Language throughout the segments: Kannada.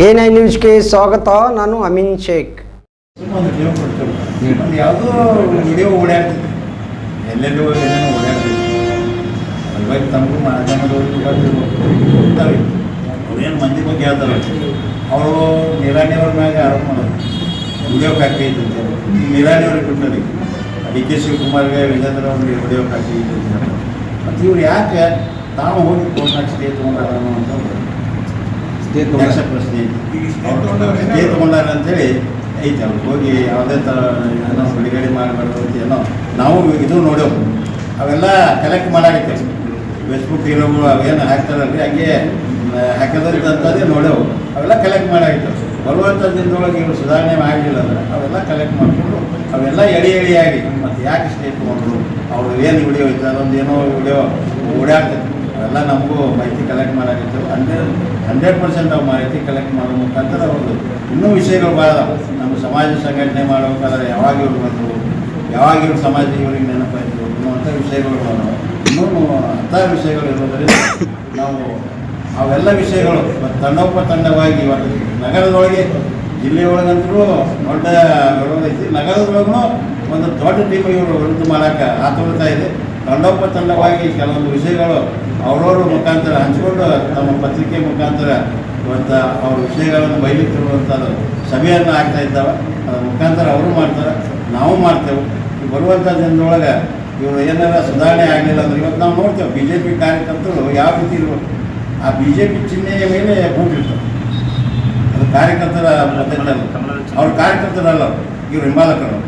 ಎ ನ್ಯೂಸ್ಗೆ ಸ್ವಾಗತ, ನಾನು ಅಮಿನ್ ಶೇಖ್. ಯಾವುದೋ ಮಂದಿ ಬಗ್ಗೆ ಅವರು ಮ್ಯಾಗ ಬಿಟ್ಟರಿ ಡಿ ಕೆ ಶಿವಕುಮಾರ್ಗೆ ವಿಜೇಂದ್ರ ಅವ್ರಿಗೆ ವಿಡಿಯೋ ಮತ್ತು ಇವ್ರು ಯಾಕೆ ತಾವು ಹೋಗಿ ಫೋನ್ ಹಾಕಿ ತೊಗೊಂಡು ಅಂತ ಯಕ್ಷ ಪ್ರಶ್ನೆ. ತೀರ್ಕೊಂಡಾರ ಅಂತೇಳಿ, ಐತೆ, ಅವ್ರು ಹೋಗಿ ಯಾವುದೇ ಥರ ಏನೋ ಬಿಡುಗಡೆ ಮಾಡಬಾರ್ದು ಅಂತ ಏನೋ ನಾವು ಇದು ನೋಡೇವು ಅವೆಲ್ಲ ಕಲೆಕ್ಟ್ ಮಾಡಾಕತ್ತೆ ಫೇಸ್ಬುಕ್ ಇರೋಗಳು ಅವೇನು ಹಾಕ್ತಾರಲ್ರಿ? ಹಂಗೆ ಹಾಕೋದಂತದೇ ನೋಡೋವು ಅವೆಲ್ಲ ಕಲೆಕ್ಟ್ ಮಾಡಾಗಿತ್ತು ಬರುವಂಥ ದಿನದೊಳಗೆ ಇವರು ಸುಧಾರಣೆ ಆಗಲಿಲ್ಲ ಅಂದ್ರೆ ಅವೆಲ್ಲ ಕಲೆಕ್ಟ್ ಮಾಡಿಕೊಂಡು ಅವೆಲ್ಲ ಎಳಿ ಎಳಿಯಾಗಿ ಮತ್ತು ಯಾಕೆ ಸ್ಟೇಟ್ ಮಾಡಿದ್ರು ಅವ್ರು ಏನು ವಿಡಿಯೋ ಇತ್ತು? ಅದೊಂದು ಏನೋ ವಿಡಿಯೋ ಓಡಾಡ್ತೈತೆ ಅವೆಲ್ಲ ನಮಗೂ ಮಾಹಿತಿ ಕಲೆಕ್ಟ್ ಮಾಡಾಗಿತ್ತು ಹಂಡ್ರೆಡ್ ಹಂಡ್ರೆಡ್ ಪರ್ಸೆಂಟ್ ನಾವು ಮಾಹಿತಿ ಕಲೆಕ್ಟ್ ಮಾಡೋ ಮುಖಾಂತರ ಒಂದು ಇನ್ನೂ ವಿಷಯಗಳು ಭಾಳ ನಮ್ಮ ಸಮಾಜ ಸಂಘಟನೆ ಮಾಡಬೇಕಾದ್ರೆ ಯಾವಾಗ ಇವ್ರು ಬಂದರು ಯಾವಾಗ ಇವ್ರ ಸಮಾಜ ಇವರಿಗೆ ನೆನಪಾಯಿತು ಅನ್ನುವಂಥ ವಿಷಯಗಳು ಅದಾವ. ಇನ್ನೂ ಅಂಥ ವಿಷಯಗಳು ಇರೋದರಿಂದ ನಾವು ಅವೆಲ್ಲ ವಿಷಯಗಳು ತಂಡೋಪ ತಂಡವಾಗಿ ಇವತ್ತು ನಗರದೊಳಗೆ, ಜಿಲ್ಲೆಯೊಳಗಂತೂ ದೊಡ್ಡ ಗೌರವ ಐತಿ. ನಗರದೊಳಗೂ ಒಂದು ದೊಡ್ಡ ಟೀಮ್ ಇವರು ವಿರುದ್ಧ ಮಾಡೋಕ್ಕೆ ಆತುರತಾ ಇದೆ. ತಂಡೋಪತಂಡವಾಗಿ ಕೆಲವೊಂದು ವಿಷಯಗಳು ಅವರವರ ಮುಖಾಂತರ ಹಂಚಿಕೊಂಡು ತಮ್ಮ ಪತ್ರಿಕೆ ಮುಖಾಂತರ ಇವತ್ತು ಅವ್ರ ವಿಷಯಗಳನ್ನು ಬಯಲಿತ್ತಿರುವಂಥದ್ದು ಸಭೆಯನ್ನು ಆಗ್ತಾ ಇದ್ದಾವೆ. ಅದರ ಮುಖಾಂತರ ಅವರು ಮಾಡ್ತಾರೆ, ನಾವು ಮಾಡ್ತೇವೆ. ಬರುವಂಥ ದಿನದೊಳಗೆ ಇವರು ಏನಾರ ಸುಧಾರಣೆ ಆಗಲಿಲ್ಲ ಅಂದ್ರೆ ಇವತ್ತು ನಾವು ನೋಡ್ತೇವೆ. ಬಿ ಜೆ ಪಿ ಕಾರ್ಯಕರ್ತರು ಯಾವ ರೀತಿ ಇರುವ ಆ ಬಿ ಜೆ ಪಿ ಚಿಹ್ನೆಯ ಮೇಲೆ ಬೂಟಿರ್ತಾರೆ ಅದು ಕಾರ್ಯಕರ್ತರ ಅವ್ರ ಕಾರ್ಯಕರ್ತರಲ್ಲ ಇವರು ಹಿಂಬಾಲಕರು.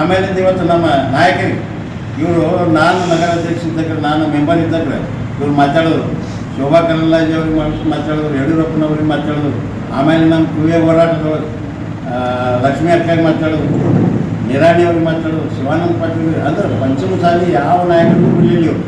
ಆಮೇಲೆ ಇವತ್ತು ನಮ್ಮ ನಾಯಕರಿಗೆ ಇವರು ನಾನು ನಗರಾಧ್ಯಕ್ಷ ಇದ್ದಾಗ ನಾನು ಮೆಂಬರ್ ಇದ್ದಾಗ ಇವ್ರು ಮಾತಾಡಿದ್ರು ಶೋಭಾ ಕರಂದ್ಲಾಜೆ ಅವ್ರಿಗೆ ಮಾತಾಡಿದ್ರು ಯಡಿಯೂರಪ್ಪನವ್ರಿಗೆ ಮಾತಾಡಿದ್ರು ಆಮೇಲೆ ನಮ್ಮ ಕುವೆ ಹೋರಾಟದ ಲಕ್ಷ್ಮೀ ಅಕ್ಕಾಗಿ ಮಾತಾಡಿದ್ರು ನಿರಾಣಿ ಅವ್ರಿಗೆ ಮಾತಾಡೋದು ಶಿವಾನಂದ ಪಾಟೀಲ್ ಅಂದ್ರೆ ಪಂಚಮಸಾಲಿ ಯಾವ ನಾಯಕರಿಗೂ ಬಿಡಲಿಲ್ಲ ಇವರು.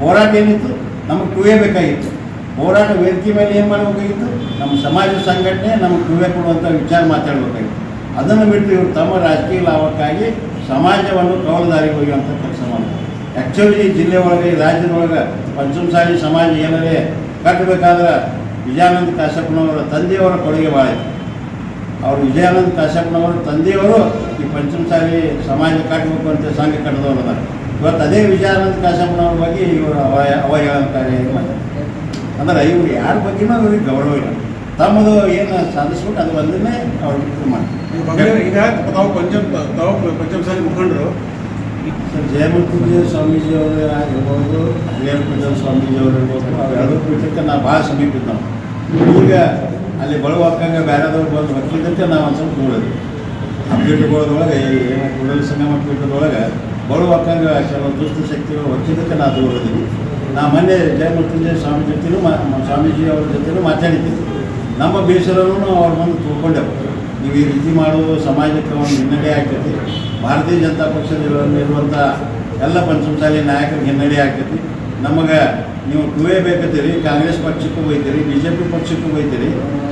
ಹೋರಾಟ ಏನಿತ್ತು? ನಮಗೆ ಕುವೆ ಬೇಕಾಗಿತ್ತು. ಹೋರಾಟ ವೇದಿಕೆ ಮೇಲೆ ಏನು ಮಾಡಬೇಕಾಗಿತ್ತು? ನಮ್ಮ ಸಮಾಜ ಸಂಘಟನೆ ನಮಗೆ ಕುವೆ ಕೊಡುವಂಥ ವಿಚಾರ ಮಾತಾಡಬೇಕಾಗಿತ್ತು. ಅದನ್ನು ಬಿಟ್ಟು ಇವರು ತಮ್ಮ ರಾಜಕೀಯ ಲಾಭಕ್ಕಾಗಿ ಸಮಾಜವನ್ನು ಕವಲದಾರಿಗೆ ಒಯ್ಯುವಂಥ ಕೆಲಸ ಮಾಡ್ತಾರೆ ಆ್ಯಕ್ಚುಲಿ ಜಿಲ್ಲೆ ಒಳಗೆ ರಾಜ್ಯದೊಳಗೆ ಪಂಚಮಸಾಲಿ ಸಮಾಜ ಏನಾರೇ ಕಟ್ಟಬೇಕಾದ್ರೆ ವಿಜಯಾನಂದ ಕಾಶ್ಯಪ್ಪನವರ ತಂದೆಯವರ ಕೊಡುಗೆ ಭಾಳ ಇತ್ತು ಅವರು ವಿಜಯಾನಂದ ಕಾಶ್ಯಪ್ಪನವರ ತಂದೆಯವರು ಈ ಪಂಚಮಸಾಲಿ ಸಮಾಜ ಕಟ್ಟಬೇಕು ಅಂತ ಸಂಘ ಕಟ್ಟದವರು ಅದಾರೆ. ಇವತ್ತು ಅದೇ ವಿಜಯಾನಂದ ಕಾಶ್ಯಪ್ಪನವ್ರ ಬಗ್ಗೆ ಇವರು ಅವಯ ಅವಹೇಳನಕಾರಿಯಾಗಿ ಮಾತಾಡ್ತಾರೆ ಅಂದ್ರೆ ಇವರು ಯಾರ ಬಗ್ಗೆನೂ ಅವ್ರಿಗೆ ಗೌರವ ಇಲ್ಲ. ತಮ್ಮದು ಏನು ಸಾಧಿಸ್ಬಿಟ್ಟು ಅದು ಒಂದನ್ನೇ ಅವ್ರು ಇದು ಮಾಡ್ತೀವಿ ಈಗ ತಾವು ಪಂಚಮ್ ತಾವು ಪಂಚಮಸಾಲಿ ಮುಖಂಡರು. ಸರ್ ಜಯಮೂರ್ತಿ ಸ್ವಾಮೀಜಿ ಅವರು ಆಗಿರ್ಬೋದು ಜಯಮೂರ್ತಿ ಸ್ವಾಮೀಜಿ ಅವರು ಇರ್ಬೋದು ಅವೆರಡೂ ಪೀಠಕ್ಕೆ ನಾವು ಭಾಳ ಸಮೀಪ ಇದ್ದಾವೆ ಈಗ ಅಲ್ಲಿ ಬಳುವಕ್ಕಂಗೆ ಬೇರೆದವ್ರು ಬಂದು ಹೊಕ್ಕಿದ್ದಕ್ಕೆ ನಾವು ಒಂದು ಸ್ವಲ್ಪ ಇದ್ದೀವಿ ಆ ಪೀಠಗಳೊಳಗೆ ಏನು ಕೂಡಲ ಸಂಗಮ ಪೀಠದೊಳಗೆ ಬಳುವಕ್ಕಂಗೆ ಕೆಲವು ದುಷ್ಟ ಶಕ್ತಿಗಳು ಹೊಕ್ಕಿದ್ದಕ್ಕೆ ನಾವು ದೂರ ಇದ್ದೀವಿ ನಾ ಮೊನ್ನೆ ಜಯಮೂರ್ತಿ ಸ್ವಾಮಿ ಜೊತೆನೂ ಮಾ ಸ್ವಾಮೀಜಿ ಅವ್ರ ಜೊತೆನೂ ಮಾತಾಡಿದ್ದೀವಿ ನಮ್ಮ ಬೇಸರವನ್ನು ಅವ್ರ ಮುಂದೆ ತಿಳ್ಕೊಂಡೆವು ನೀವು ಈ ರೀತಿ ಮಾಡುವುದು ಸಮಾಜಕ್ಕೆ ಒಂದು ಹಿನ್ನಡೆ ಆಗ್ತೈತಿ. ಭಾರತೀಯ ಜನತಾ ಪಕ್ಷದಲ್ಲಿರುವಂಥ ಎಲ್ಲ ಪಂಚಮಸಾಲಿ ನಾಯಕರಿಗೆ ಹಿನ್ನಡೆ ಆಗ್ತೈತಿ. ನಮಗೆ ನೀವು ಟೂವೇ ಬೇಕತ್ತೀರಿ ಕಾಂಗ್ರೆಸ್ ಪಕ್ಷಕ್ಕೂ ಹೋಯ್ತೀರಿ ಬಿ ಜೆ ಪಿ ಪಕ್ಷಕ್ಕೂ ಹೋಯ್ತೀರಿ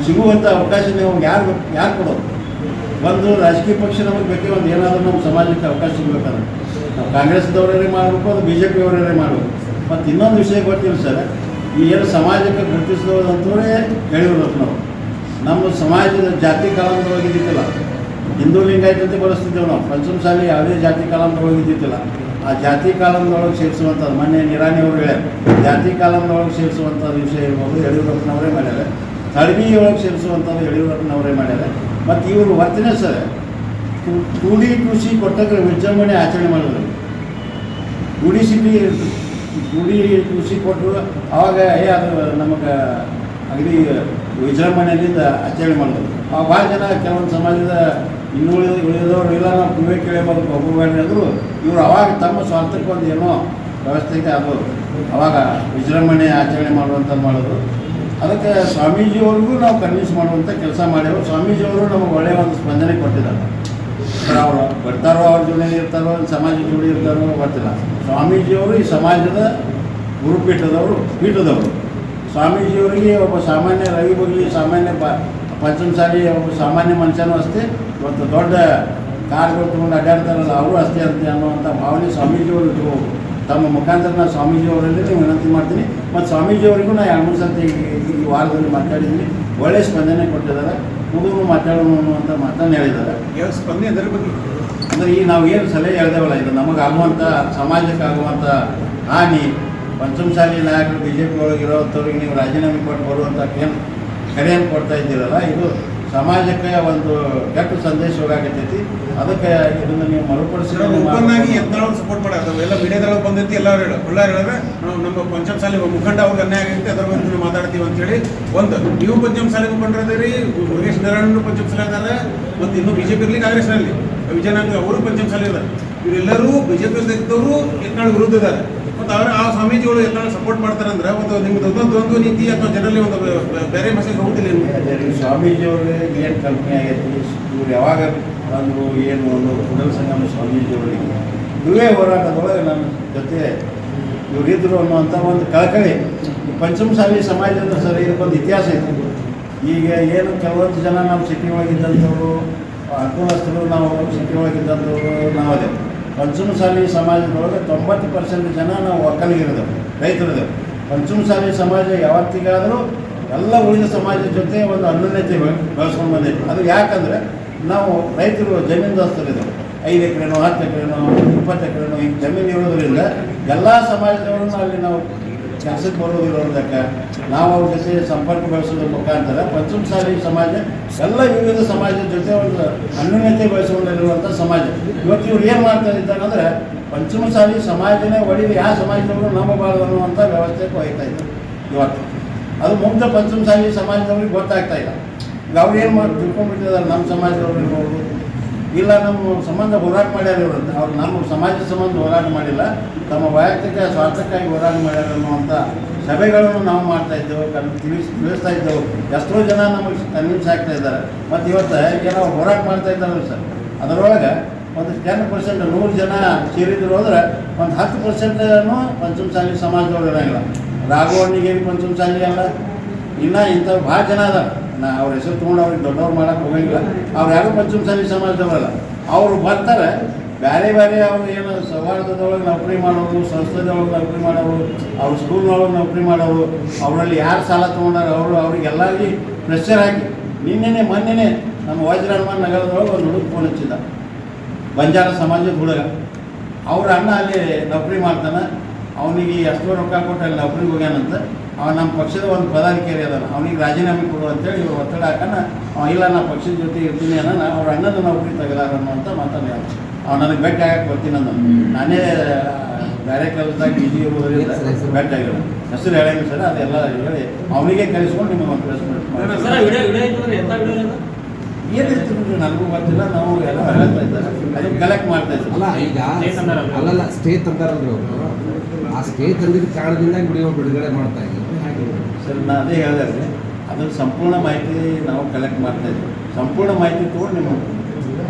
ಸಿಗುವಂಥ ಅವಕಾಶ ನೀವು ಯಾರು ಯಾರು ಕೊಡೋದು? ಒಂದು ರಾಜಕೀಯ ಪಕ್ಷ ನಮಗೆ ಬೇಕೇ ಒಂದು ಏನಾದರೂ ನಮ್ಮ ಸಮಾಜಕ್ಕೆ ಅವಕಾಶ ಸಿಗ್ಬೇಕಂದ್ರೆ. ನಾವು ಕಾಂಗ್ರೆಸ್ದವರೇ ಮಾಡಬೇಕು, ಅದು ಬಿ ಜೆ ಪಿಯವರೇ ಮಾಡಬೇಕು. ಮತ್ತು ಇನ್ನೊಂದು ವಿಷಯ ಗೊತ್ತಿಲ್ಲ ಸರ್. ಈ ಏನು ಸಮಾಜಕ್ಕೆ ಗುರುತಿಸಿದವರಂತವರೇ ಹೇಳಿರ್ಬೇಕು ನಾವು. ನಮ್ಮ ಸಮಾಜದ ಜಾತಿ ಕಾಲಂದೊಳಗೆ ಇದ್ದಿದ್ದಿಲ್ಲ ಹಿಂದೂ ಲಿಂಗಾಯತಂತೆ ಬಳಸ್ತಿದ್ದೇವೆ ನಾವು. ಪಂಚಮಸಾಲಿ ಯಾವುದೇ ಜಾತಿ ಕಾಲಂದೊಳಗೆ ಇದ್ದಿದ್ದಿಲ್ಲ ಆ ಜಾತಿ ಕಾಲಂದೊಳಗೆ ಸೇರಿಸುವಂಥದ್ದು ಮೊನ್ನೆ ನಿರಾಣಿ ಅವರು ಹೇಳ್ಯಾರ, ಜಾತಿ ಕಾಲಂದೊಳಗೆ ಸೇರಿಸುವಂಥದ್ದು ವಿಷಯ ಇರ್ಬೋದು ಯಡಿಯೂರಪ್ಪನವರೇ ಮಾಡ್ಯಾರೆ. ಒಳಗೆ ಸೇರಿಸುವಂಥದ್ದು ಯಡಿಯೂರಪ್ಪನವರೇ ಮಾಡ್ಯಾರೆ. ಮತ್ತು ಇವರು ವರ್ತನೆ ಸರ್ ಕೂಡಿ ಕೃಷಿ ಕೊಟ್ಟಕ್ಕೆ ವಿಜೃಂಭಣೆ ಆಚರಣೆ ಮಾಡಿದ್ರು. ಗುಡಿ ಸಿಟಿ ಗುಡಿ ಕೃಷಿ ಕೊಟ್ಟರು. ಅವಾಗ ಏ, ಅದು ನಮಗೆ ಅಗದಿ ವಿಜೃಂಭಣೆಯಿಂದ ಆಚರಣೆ ಮಾಡಿದ್ರು. ಆ ಭಾಳ ಜನ ಕೆಲವೊಂದು ಸಮಾಜದ ಇನ್ನು ಉಳಿದ ಉಳಿದವರು ಇಲ್ಲ, ನಾವು ಕುವೆ ಕೇಳಬೇಕು ಒಬ್ಬರು ಅಂದರು ಇವರು ಅವಾಗ ತಮ್ಮ ಸ್ವಾರ್ಥಕ್ಕೆ ಒಂದು ಏನೋ ವ್ಯವಸ್ಥೆಗೆ ಅದು ಅವಾಗ ವಿಜೃಂಭಣೆ ಆಚರಣೆ ಮಾಡುವಂಥ ಮಾಡೋದು ಅದಕ್ಕೆ ಸ್ವಾಮೀಜಿಯವ್ರಿಗೂ ನಾವು ಕನ್ವಿನ್ಸ್ ಮಾಡುವಂಥ ಕೆಲಸ ಮಾಡ್ಯಾವ ಸ್ವಾಮೀಜಿಯವರು ನಮಗೆ ಒಳ್ಳೆಯ ಒಂದು ಸ್ಪಂದನೆ ಕೊಟ್ಟಿದ್ದಾರೆ. ಅವರು ಬರ್ತಾರೋ ಅವ್ರ ಜೋಡಿ ಇರ್ತಾರೋ ಸಮಾಜದ ಜೋಡಿ ಇರ್ತಾರೋ ಗೊತ್ತಿಲ್ಲ. ಸ್ವಾಮೀಜಿಯವರು ಈ ಸಮಾಜದ ಗುರುಪೀಠದವರು, ಪೀಠದವರು. ಸ್ವಾಮೀಜಿಯವರಿಗೆ ಒಬ್ಬ ಸಾಮಾನ್ಯ ರವಿ ಬಗ್ಲಿ, ಸಾಮಾನ್ಯ ಪ, ಪಂಚಮಸಾಲಿ ಒಬ್ಬ ಸಾಮಾನ್ಯ ಮನುಷ್ಯನೂ ಅಷ್ಟೇ. ಇವತ್ತು ದೊಡ್ಡ ಕಾರ್ಗಳು ತೊಗೊಂಡು ಅಡ್ಡಾಡ್ತಾರಲ್ಲ, ಅವರು ಅಷ್ಟೇ ಅಂತ ಅನ್ನುವಂಥ ಭಾವನೆ ಸ್ವಾಮೀಜಿಯವರು ಇಟ್ಕೋಬೇಕು ತಮ್ಮ ಮುಖಾಂತರ ನಾನು ಸ್ವಾಮೀಜಿಯವರಲ್ಲಿ ವಿನಂತಿ ಮಾಡ್ತೀನಿ. ಮತ್ತು ಸ್ವಾಮೀಜಿಯವರಿಗೂ ನಾನು ಎರಡು ಮೂರು ಸರ್ತಿ ಈ ವಾರದಲ್ಲಿ ಮಾತಾಡಿದ್ದೀನಿ. ಒಳ್ಳೆಯ ಸ್ಪಂದನೆ ಕೊಟ್ಟಿದ್ದಾರೆ. ಹುಡುಗರು ಮಾತಾಡೋಣ ಅನ್ನುವಂಥ ಮಾತನ್ನು ಹೇಳಿದ್ದಾರೆ. ಯಾವ ಸ್ಪಂದನೆ ಅದರ ಬಗ್ಗೆ? ಅಂದರೆ ಈಗ ನಾವು ಏನು ಸಲಹೆ ಹೇಳ್ದೇವಲ್ಲ ಇದು ನಮಗೆ ಆಗುವಂಥ ಸಮಾಜಕ್ಕೆ ಆಗುವಂಥ ಹಾನಿ ಪಂಚಮಸಾಲಿ ನಾಯಕರು ಬಿ ಜೆ ಪಿ ಒಳಗೆ ಇರೋಂಥವ್ರಿಗೆ ನೀವು ರಾಜೀನಾಮೆ ಕೊಟ್ಟು ಬರುವಂಥ ಏನು ಕರೆಯನ್ನು ಕೊಡ್ತಾ ಇದ್ದೀರಲ್ಲ ಇದು ಸಮಾಜಕ್ಕೆ ಒಂದು ಕೆಟ್ಟ ಸಂದೇಶ ಹೋಗಾಕತ್ತೈತಿ. ಅದಕ್ಕೆ ಇದನ್ನು ನೀವು ಮರುಪಡಿಸಿ ಸಪೋರ್ಟ್ ಮಾಡ್ಯಾರ. ಎಲ್ಲ ಮೀಡಿಯಾದೊಳಗೆ ಬಂದೈತಿ ಎಲ್ಲರೂ ಹೇಳೋ ಬಳ್ಳಾರಿ ಹೇಳಿದ್ರೆ ನಾವು ನಮ್ಮ ಶಾಲೆ ಮುಖಂಡ ಅವ್ರಿಗೆ ಅನ್ಯಾಯ ಆಗೈತಿ ಅದ್ರ ಬಗ್ಗೆ ನೀವು ಮಾತಾಡ್ತೀವಿ ಅಂತ ಹೇಳಿ ಒಂದು ನೀವು ಪಂಚಮಸಾಲಿ ಮುಖಂಡರದಿರಿ ಮುರುಗೇಶ್ ನಾರಾಯಣ ಪಂಚಾಯತ್ ಶಾಲೆ ಅದಾರೆ ಮತ್ತು ಇನ್ನು ಬಿಜೆಪಿ ಇರಲಿ ಕಾಂಗ್ರೆಸ್ನಲ್ಲಿ. ವಿಜಯನಗರ ಅವರು ಪಂಚಮಸಾಲಿ ಇದ್ದಾರೆ. ಇವರೆಲ್ಲರೂ ಬಿಜೆಪಿ ಇದ್ದವರು ಯತ್ನಾಳ್ ವಿರುದ್ಧ ಇದ್ದಾರೆ. ಮತ್ತು ಅವ್ರ ಆ ಸ್ವಾಮೀಜಿಗಳು ಯತ್ನಾಳ್ ಸಪೋರ್ಟ್ ಮಾಡ್ತಾರಂದ್ರೆ ಒಂದು ನಿಮ್ದು ಒಂದು ದ್ವಂದ್ವ ನೀತಿ ಅಥವಾ ಜನರಲ್ಲಿ ಒಂದು ಬೇರೆ ಮೆಸೇಜ್ ಹೋಗುತ್ತಿಲ್ಲ ನಿಮ್ಗೆ ಅದೇ ರೀ ಸ್ವಾಮೀಜಿಯವ್ರಿಗೆ ಏನು ಕಲ್ಪನೆ ಆಗೈತಿ ಇವ್ರು ಯಾವಾಗ ಬಂದರು, ಏನು ಒಂದು ಕುಡಲ ಸಂಗಮ ಸ್ವಾಮೀಜಿಯವರಿಗೆ ಇವೇ ಹೋರಾಟದೊಳಗೆ ನನ್ನ ಜೊತೆ ಇವರಿದ್ರು ಅನ್ನುವಂಥ ಒಂದು ಕಳಕಳಿ. ಈ ಸಮಾಜ ಸಮಾಜದ ಸರ್ ಇದಕ್ಕೊಂದು ಇತಿಹಾಸ ಐತಿ ಈಗ ಏನು ಕೆಲವೊಂದು ಜನ ನಮ್ಮ ಸಿಟಿ ಒಳಗಿದ್ದಂಥವ್ರು ಅನುಕೂಲಸ್ಥರು ನಾವು ಸಿಟಿ ಒಳಗಿದ್ದಂಥವ್ರು ನಾವು ಅದೇ ಪಂಚಮಸಾಲಿ ಸಮಾಜದೊಳಗೆ ತೊಂಬತ್ತು ಪರ್ಸೆಂಟ್ ಜನ ನಾವು ಒಕ್ಕಲಿಗಿರಿದೆವು ಪಂಚಮ ಪಂಚಮಸಾಲಿ ಸಮಾಜ ಯಾವತ್ತಿಗಾದರೂ ಎಲ್ಲ ಉಳಿದ ಸಮಾಜದ ಜೊತೆ ಒಂದು ಅನ್ಯೋನ್ಯತೆ ಬೆಳ್- ಬೆಳೆಸ್ಕೊಂಡು ಬಂದೈತಿ ಅದು ಯಾಕಂದರೆ ನಾವು ರೈತರು ಜಮೀನ್ದಾಸ್ತರಿದ್ದೇವೆ ಐದು ಎಕರೆನೋ, ಹತ್ತು ಎಕರೆನೋ, ಇಪ್ಪತ್ತು ಎಕರೆನೋ ಹಿಂಗೆ ಜಮೀನು ಇರೋದ್ರಿಂದ ಎಲ್ಲ ಸಮಾಜದವರನ್ನು ಅಲ್ಲಿ ನಾವು ಕೆಲಸಕ್ಕೆ ಬರೋದಿರೋದಕ್ಕೆ ನಾವು ಅವ್ರ ಜೊತೆ ಸಂಪರ್ಕ ಬೆಳೆಸೋದ್ರ ಮುಖಾಂತರ ಪಂಚಮ ಸಾರಿ ಸಮಾಜ, ಎಲ್ಲ ವಿವಿಧ ಸಮಾಜದ ಜೊತೆ ಒಂದು ಅನ್ಯೂನ್ಯತೆ ಬೆಳೆಸಿಕೊಂಡಿರುವಂಥ ಸಮಾಜ. ಇವತ್ತು ಇವ್ರು ಏನು ಮಾಡ್ತಾರೆ ಇದ್ದಾರೆ ಪಂಚಮ ಸಾರಿ ಸಮಾಜನೇ ಒಡಿದು ಯಾವ ಸಮಾಜದವರು ನಂಬಬಾರ್ದು ಅನ್ನುವಂಥ ವ್ಯವಸ್ಥೆಗೆ ಹೋಗ್ತಾ ಇದ್ದಾರೆ ಇವತ್ತು. ಅದು ಮುಗ್ಧ ಪಂಚಮಸಾಲಿ ಸಮಾಜದವ್ರಿಗೆ ಗೊತ್ತಾಗ್ತಾ ಇಲ್ಲ. ಈಗ ಅವ್ರು ಏನು ಮಾಡಿ ತಿಳ್ಕೊಂಡ್ಬಿಟ್ಟಿದ್ದಾರೆ? ನಮ್ಮ ಸಮಾಜದವ್ರು ಇರ್ಬೋದು. ಇಲ್ಲ, ನಮ್ಮ ಸಂಬಂಧ ಹೋರಾಟ ಮಾಡ್ಯಾರ ಇವರು ಅಂತ. ಅವ್ರು ನಮ್ಮ ಸಮಾಜ ಸಂಬಂಧ ಹೋರಾಟ ಮಾಡಿಲ್ಲ. ತಮ್ಮ ವೈಯಕ್ತಿಕ ಸ್ವಾರ್ಥಕ್ಕಾಗಿ ಹೋರಾಟ ಮಾಡ್ಯಾರ ಅನ್ನುವಂಥ ಸಭೆಗಳನ್ನು ನಾವು ಮಾಡ್ತಾ ಇದ್ದೆವು, ಕನ್, ತಿಳಿಸ್, ತಿಳಿಸ್ತಾ ಇದ್ದೆವು. ಎಷ್ಟೋ ಜನ ನಮಗೆ ಕನ್ವಿನ್ಸ್ ಆಗ್ತಾ ಇದ್ದಾರೆ. ಮತ್ತು ಇವತ್ತು ಏನೋ ಹೋರಾಟ ಮಾಡ್ತಾ ಇದ್ದಾರೆ ಸರ್. ಅದರೊಳಗೆ ಒಂದು ಟೆನ್ ಪರ್ಸೆಂಟ್ ನೂರು ಜನ ಸೇರಿದ್ರು ಹೋದ್ರೆ ಒಂದು ಹತ್ತು ಪರ್ಸೆಂಟನ್ನು ಪಂಚಮಸಾಲಿ ಸಮಾಜದವ್ರು ಇರೋಂಗಿಲ್ಲ. ರಾಘವಣ್ಣಿಗೆ ಪಂಚಮಸಾಲಿ ಅಲ್ಲ? ಇನ್ನೂ ಇಂಥ ಭಾಳ ಜನ ಅದಾರ. ನಾ ಅವ್ರ ಹೆಸರು ತೊಗೊಂಡು ಅವ್ರಿಗೆ ದೊಡ್ಡವ್ರು ಮಾಡಕ್ಕೆ ಹೋಗಂಗಿಲ್ಲ. ಅವ್ರು ಯಾರು ಪಂಚಮಸಾಲಿ ಸಮಾಜದವರಲ್ಲ. ಅವರು ಬರ್ತಾರೆ. ಬೇರೆ ಬೇರೆ ಅವ್ರು ಏನು ಸೌಹಾರ್ದದೊಳಗೆ ನೌಕರಿ ಮಾಡೋರು, ಸಂಸ್ಥೆದೊಳಗೆ ನೌಕರಿ ಮಾಡೋರು, ಅವ್ರ ಸ್ಕೂಲ್ನೊಳಗೆ ನೌಕರಿ ಮಾಡೋರು, ಅವರಲ್ಲಿ ಯಾರು ಸಾಲ ತೊಗೊಂಡಾರ ಅವರು ಅವ್ರಿಗೆಲ್ಲರಿಗೆ ಪ್ರೆಷರ್ ಹಾಕಿ ನಿನ್ನೆನೆ ಮೊನ್ನೆನೆ ನಮ್ಮ ವಜ್ರಹನುಮಾನ್ ನಗರದೊಳಗೆ ಒಂದು ಹುಡುಗ ಫೋನ್ ಹಚ್ಚಿದ್ದ. ಬಂಜಾರ ಸಮಾಜದ ಹುಡುಗ. ಅವ್ರ ಅಣ್ಣ ಅಲ್ಲಿ ನೌಕರಿ ಮಾಡ್ತಾನೆ. ಅವನಿಗೆ ಎಷ್ಟೋ ರೊಕ್ಕ ಕೊಟ್ಟು ಅಲ್ಲಿ ನೌಕರಿಗೆ ಹೋಗ್ಯಾನಂತ. ಅವ ನಮ್ಮ ಪಕ್ಷದ ಒಂದು ಪದಾಧಿಕಾರಿ ಅದಾನ. ಅವನಿಗೆ ರಾಜೀನಾಮೆ ಕೊಡು ಅಂತೇಳಿ ಇವ್ರು ಒತ್ತಡ ಹಾಕೋಣ ಅವ ಇಲ್ಲ ನಾ ಪಕ್ಷದ ಜೊತೆ ಇರ್ತೀನಿ ಅನ್ನೋ ಅವ್ರ ಅಣ್ಣದ ನೌಕರಿ ತೆಗೆದಾರ ಅನ್ನುವಂಥ ಮಾತನ್ನ ಹೇಳ್ದ. ಅವ ನನಗೆ ಭೇಟಿ ಆಗಕ್ಕೆ ಬರ್ತೀನಿ ನಾನು ನಾನೇ ಬೇರೆ ಕೆಲಸದಾಗ ಬಿಜಿ ಇರೋದ್ರಿಂದ ಭೇಟಿ ಆಗಿಲ್ಲ ಹೆಸರು ಹೇಳಂಗಿಲ್ಲ ಸರ್ ಅದೆಲ್ಲ ಹೇಳಿ ಅವನಿಗೆ ಕಲಿಸ್ಕೊಂಡು ನಿಮಗೆ ಒಂದು press meet sir video video ಇತ್ತು ಎಂತ ವಿಡಿಯೋ ಇದು ಏನಿತ್ತು ಬಿಡ್ರಿ ನನಗೂ ಗೊತ್ತಿಲ್ಲ ನಾವು ಎಲ್ಲ ಹೇಳ್ತಾ ಇದ್ದಾರೆ. ಅದಕ್ಕೆ ಕಲೆಕ್ಟ್ ಮಾಡ್ತಾ ಇದ್ದೀವಿ. ಅಲ್ಲ ಈಗ ಸ್ಟೇ ತಂದಾರಲ್ಲ? ಅಲ್ಲಲ್ಲ ಸ್ಟೇ ತಂದಾರಲ್ರಿ ಅವರು. ಆ ಸ್ಟೇ ತಂದಿದ್ದ ಕಾರಣದಿಂದ ವಿಡಿಯೋ ಬಿಡುಗಡೆ ಮಾಡ್ತಾ ಇದ್ದೀವಿ ಸರ್ ನಾನು ಅದೇ ಹೇಳಿದೆ ರೀ ಅದ್ರ ಸಂಪೂರ್ಣ ಮಾಹಿತಿ ನಾವು ಕಲೆಕ್ಟ್ ಮಾಡ್ತಾ ಇದ್ದೀವಿ ಸಂಪೂರ್ಣ ಮಾಹಿತಿ ತೊಗೊಂಡು ನಿಮ್ಮ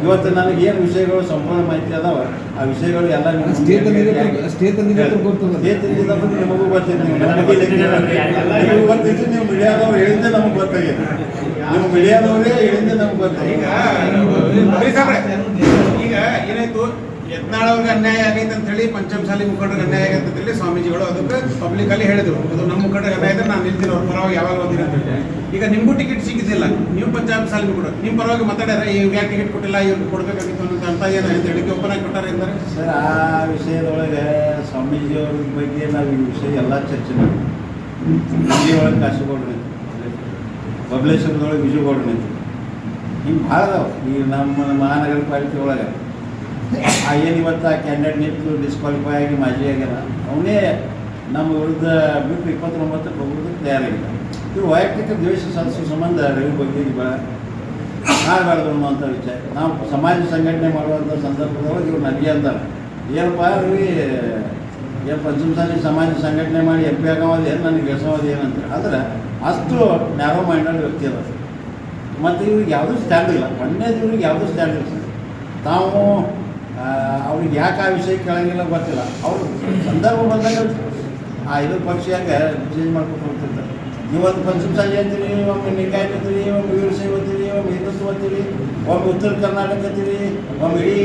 ಇವತ್ತು ನನಗೆ ಏನು ವಿಷಯಗಳು ಸಂಪೂರ್ಣ ಮಾಹಿತಿ ಅದಾವ ಆ ವಿಷಯಗಳು ಎಲ್ಲ ನಿಮ್ಗೆ ಸ್ಟೇ ತಂದಿದ್ದು ಸ್ಟೇ ತಂದಿದ್ದು ಗೊತ್ತಲ್ಲ ಸ್ಟೇ ತಂದಿದ್ದು ಅಂದ್ರೆ ನಿಮಗೂ ಗೊತ್ತಿದೆ ನೀವು ಗೊತ್ತಿದ್ದು ನೀವು ಮೀಡಿಯಾದವ್ರು ಹೇಳಿದ್ದೆ ನಮಗೆ ಗೊತ್ತಾಗಿದೆ ನೀವು ಮೀಡಿಯಾದವರೇ ಹೇಳಿದ್ದೆ ನಮ್ಗೆ ಈಗ ಗೊತ್ತಾಗಿದೆ ಈಗ ಏನಾಯ್ತು ಯತ್ನಾಳ್ ಅವ್ರಿಗೆ ಅನ್ಯಾಯ ಆಗೈತೆ ಅಂತ ಹೇಳಿ ಪಂಚಮಸಾಲಿ ಮುಖಂಡರಿಗೆ ಅನ್ಯಾಯ ಆಗೈತೆ ಅಂತ ಹೇಳಿ ಸ್ವಾಮೀಜಿಗಳು ಅದಕ್ಕೆ ಪಬ್ಲಿಕ್ ಅಲ್ಲಿ ಹೇಳಿದ್ರು. ಅದು ನಮ್ಮ ಮುಖಂಡರಿಗೆ ಅನ್ಯಾಯ ಇದ್ರೆ ನಾನು ನಿಲ್ತೀನಿ, ಅವ್ರ ಪರವಾಗಿ ಯಾವಾಗ ಬಂದಿರ ಈಗ ನಿಮಗೂ ಟಿಕೆಟ್ ಸಿಕ್ಕಿದ್ದಿಲ್ಲ. ನೀವು ಪಂಚಮಸಾಲಿ ಮುಖಂಡ ನಿಮ್ಮ ಪರವಾಗಿ ಮಾತಾಡ್ಯಾರ ಇವ್ರಿಗೆ ಯಾಕೆ ಟಿಕೆಟ್ ಕೊಟ್ಟಿಲ್ಲ? ಇವ್ರಿಗೆ ಕೊಡ್ಬೇಕಾಗಿತ್ತು ಅಂತ ಅಂತ ಏನು ಅಂತ ಹೇಳಿ ಓಪನ್ ಆಗಿ ಕೊಟ್ಟಾರೆ ಅಂತಾರೆ ಸರ್, ಆ ವಿಷಯದೊಳಗೆ ಸ್ವಾಮೀಜಿಯವ್ರ ಬಗ್ಗೆ ನಾವು ಈ ವಿಷಯ ಎಲ್ಲ ಚರ್ಚೆ ಮಾಡಿ ಕಾಸು ಒಳಗೆ ಕಾಶಿಗೌಡ್ರು ನಿಂತು ಬಬಲೇಶ್ವರದೊಳಗೆ ವಿಜಯಗೌಡ್ರು ನಿಂತು ಹಿಂಗೆ ಭಾಳ ಅದಾವೆ. ಈ ನಮ್ಮ ಮಹಾನಗರ ಪಾಲಿಕೆ ಒಳಗೆ. ಆ ಏನು ಇವತ್ತು ಆ ಕ್ಯಾಂಡಿಡೇಟ್ ನಿಂತು ಡಿಸ್ಕ್ವಾಲಿಫೈ ಆಗಿ ಮಾಜಿ ಆಗ್ಯಾನ ಅವನೇ ನಮ್ಮ ವಿರುದ್ಧ ಬಿಟ್ಟು ಇಪ್ಪತ್ತೊಂಬತ್ತಕ್ಕೆ ಹೋಗೋದಕ್ಕೆ ತಯಾರಾಗಿಲ್ಲ ಇವ್ರು ವೈಯಕ್ತಿಕ ದ್ವೇಷ ಸಲ್ಲಿಸೋ ಸಂಬಂಧ ರವಿ ಬಗ್ಗೆ ಭಾಳ ಆಗಬಾರ್ದು ಅನ್ನುವಂಥ ವಿಚಾರ. ನಾವು ಸಮಾಜ ಸಂಘಟನೆ ಮಾಡುವಂಥ ಸಂದರ್ಭದೊಳಗೆ ಇವ್ರು ನದಿ ಅಂತಾರೆ. ಏನಪ್ಪ ರವಿ ಏನು ಪಂಚಮಸಾಲಿ ಸಮಾಜ ಸಂಘಟನೆ ಮಾಡಿ ಎಂ ಪಿ ಆಗೋದು ಏನು ನನಗೆ ಗೆಲ್ಸೋದು ಏನಂತ ಆದ್ರೆ ಅಷ್ಟು ನ್ಯಾರೋ ಮೈಂಡಲ್ಲಿ ವ್ಯಕ್ತಿ ಅದ ಮತ್ತು ಇವ್ರಿಗೆ ಯಾವುದೂ ಸ್ಟ್ಯಾಂಡ್ ಇಲ್ಲ. ಒಂದೇದು ಇವ್ರಿಗೆ ಯಾವುದೂ ಸ್ಟ್ಯಾಂಡ್ ಇಲ್ಲ ಸರ್. ತಾವು ಅವ್ರಿಗೆ ಯಾಕೆ ಆ ವಿಷಯ ಕೇಳಂಗಿಲ್ಲ ಗೊತ್ತಿಲ್ಲ. ಅವರು ಸಂದರ್ಭ ಬಂದಾಗ ಆ ಇದು ಪಕ್ಷ ಚೇಂಜ್ ಮಾಡ್ಕೊಂಡು ಹೋಗ್ತಿರ್ತಾರೆ ಇವತ್ತು ಸಂಜೆ ಅಂತೀರಿ ಒಮ್ಮೆ ಲಿಂಗಾಯತ್ ಅಂತೀರಿ ಒಮ್ಮೆ ವೀರಶೈವ ಅಂತೀರಿ ಒಮ್ಮೆ ಹಿಂದುತ್ವ ಓದ್ತೀರಿ ಒಮ್ಮೆ ಉತ್ತರ ಕರ್ನಾಟಕ ಅಂತೀರಿ ಒಮ್ಮೆ ಇಡೀ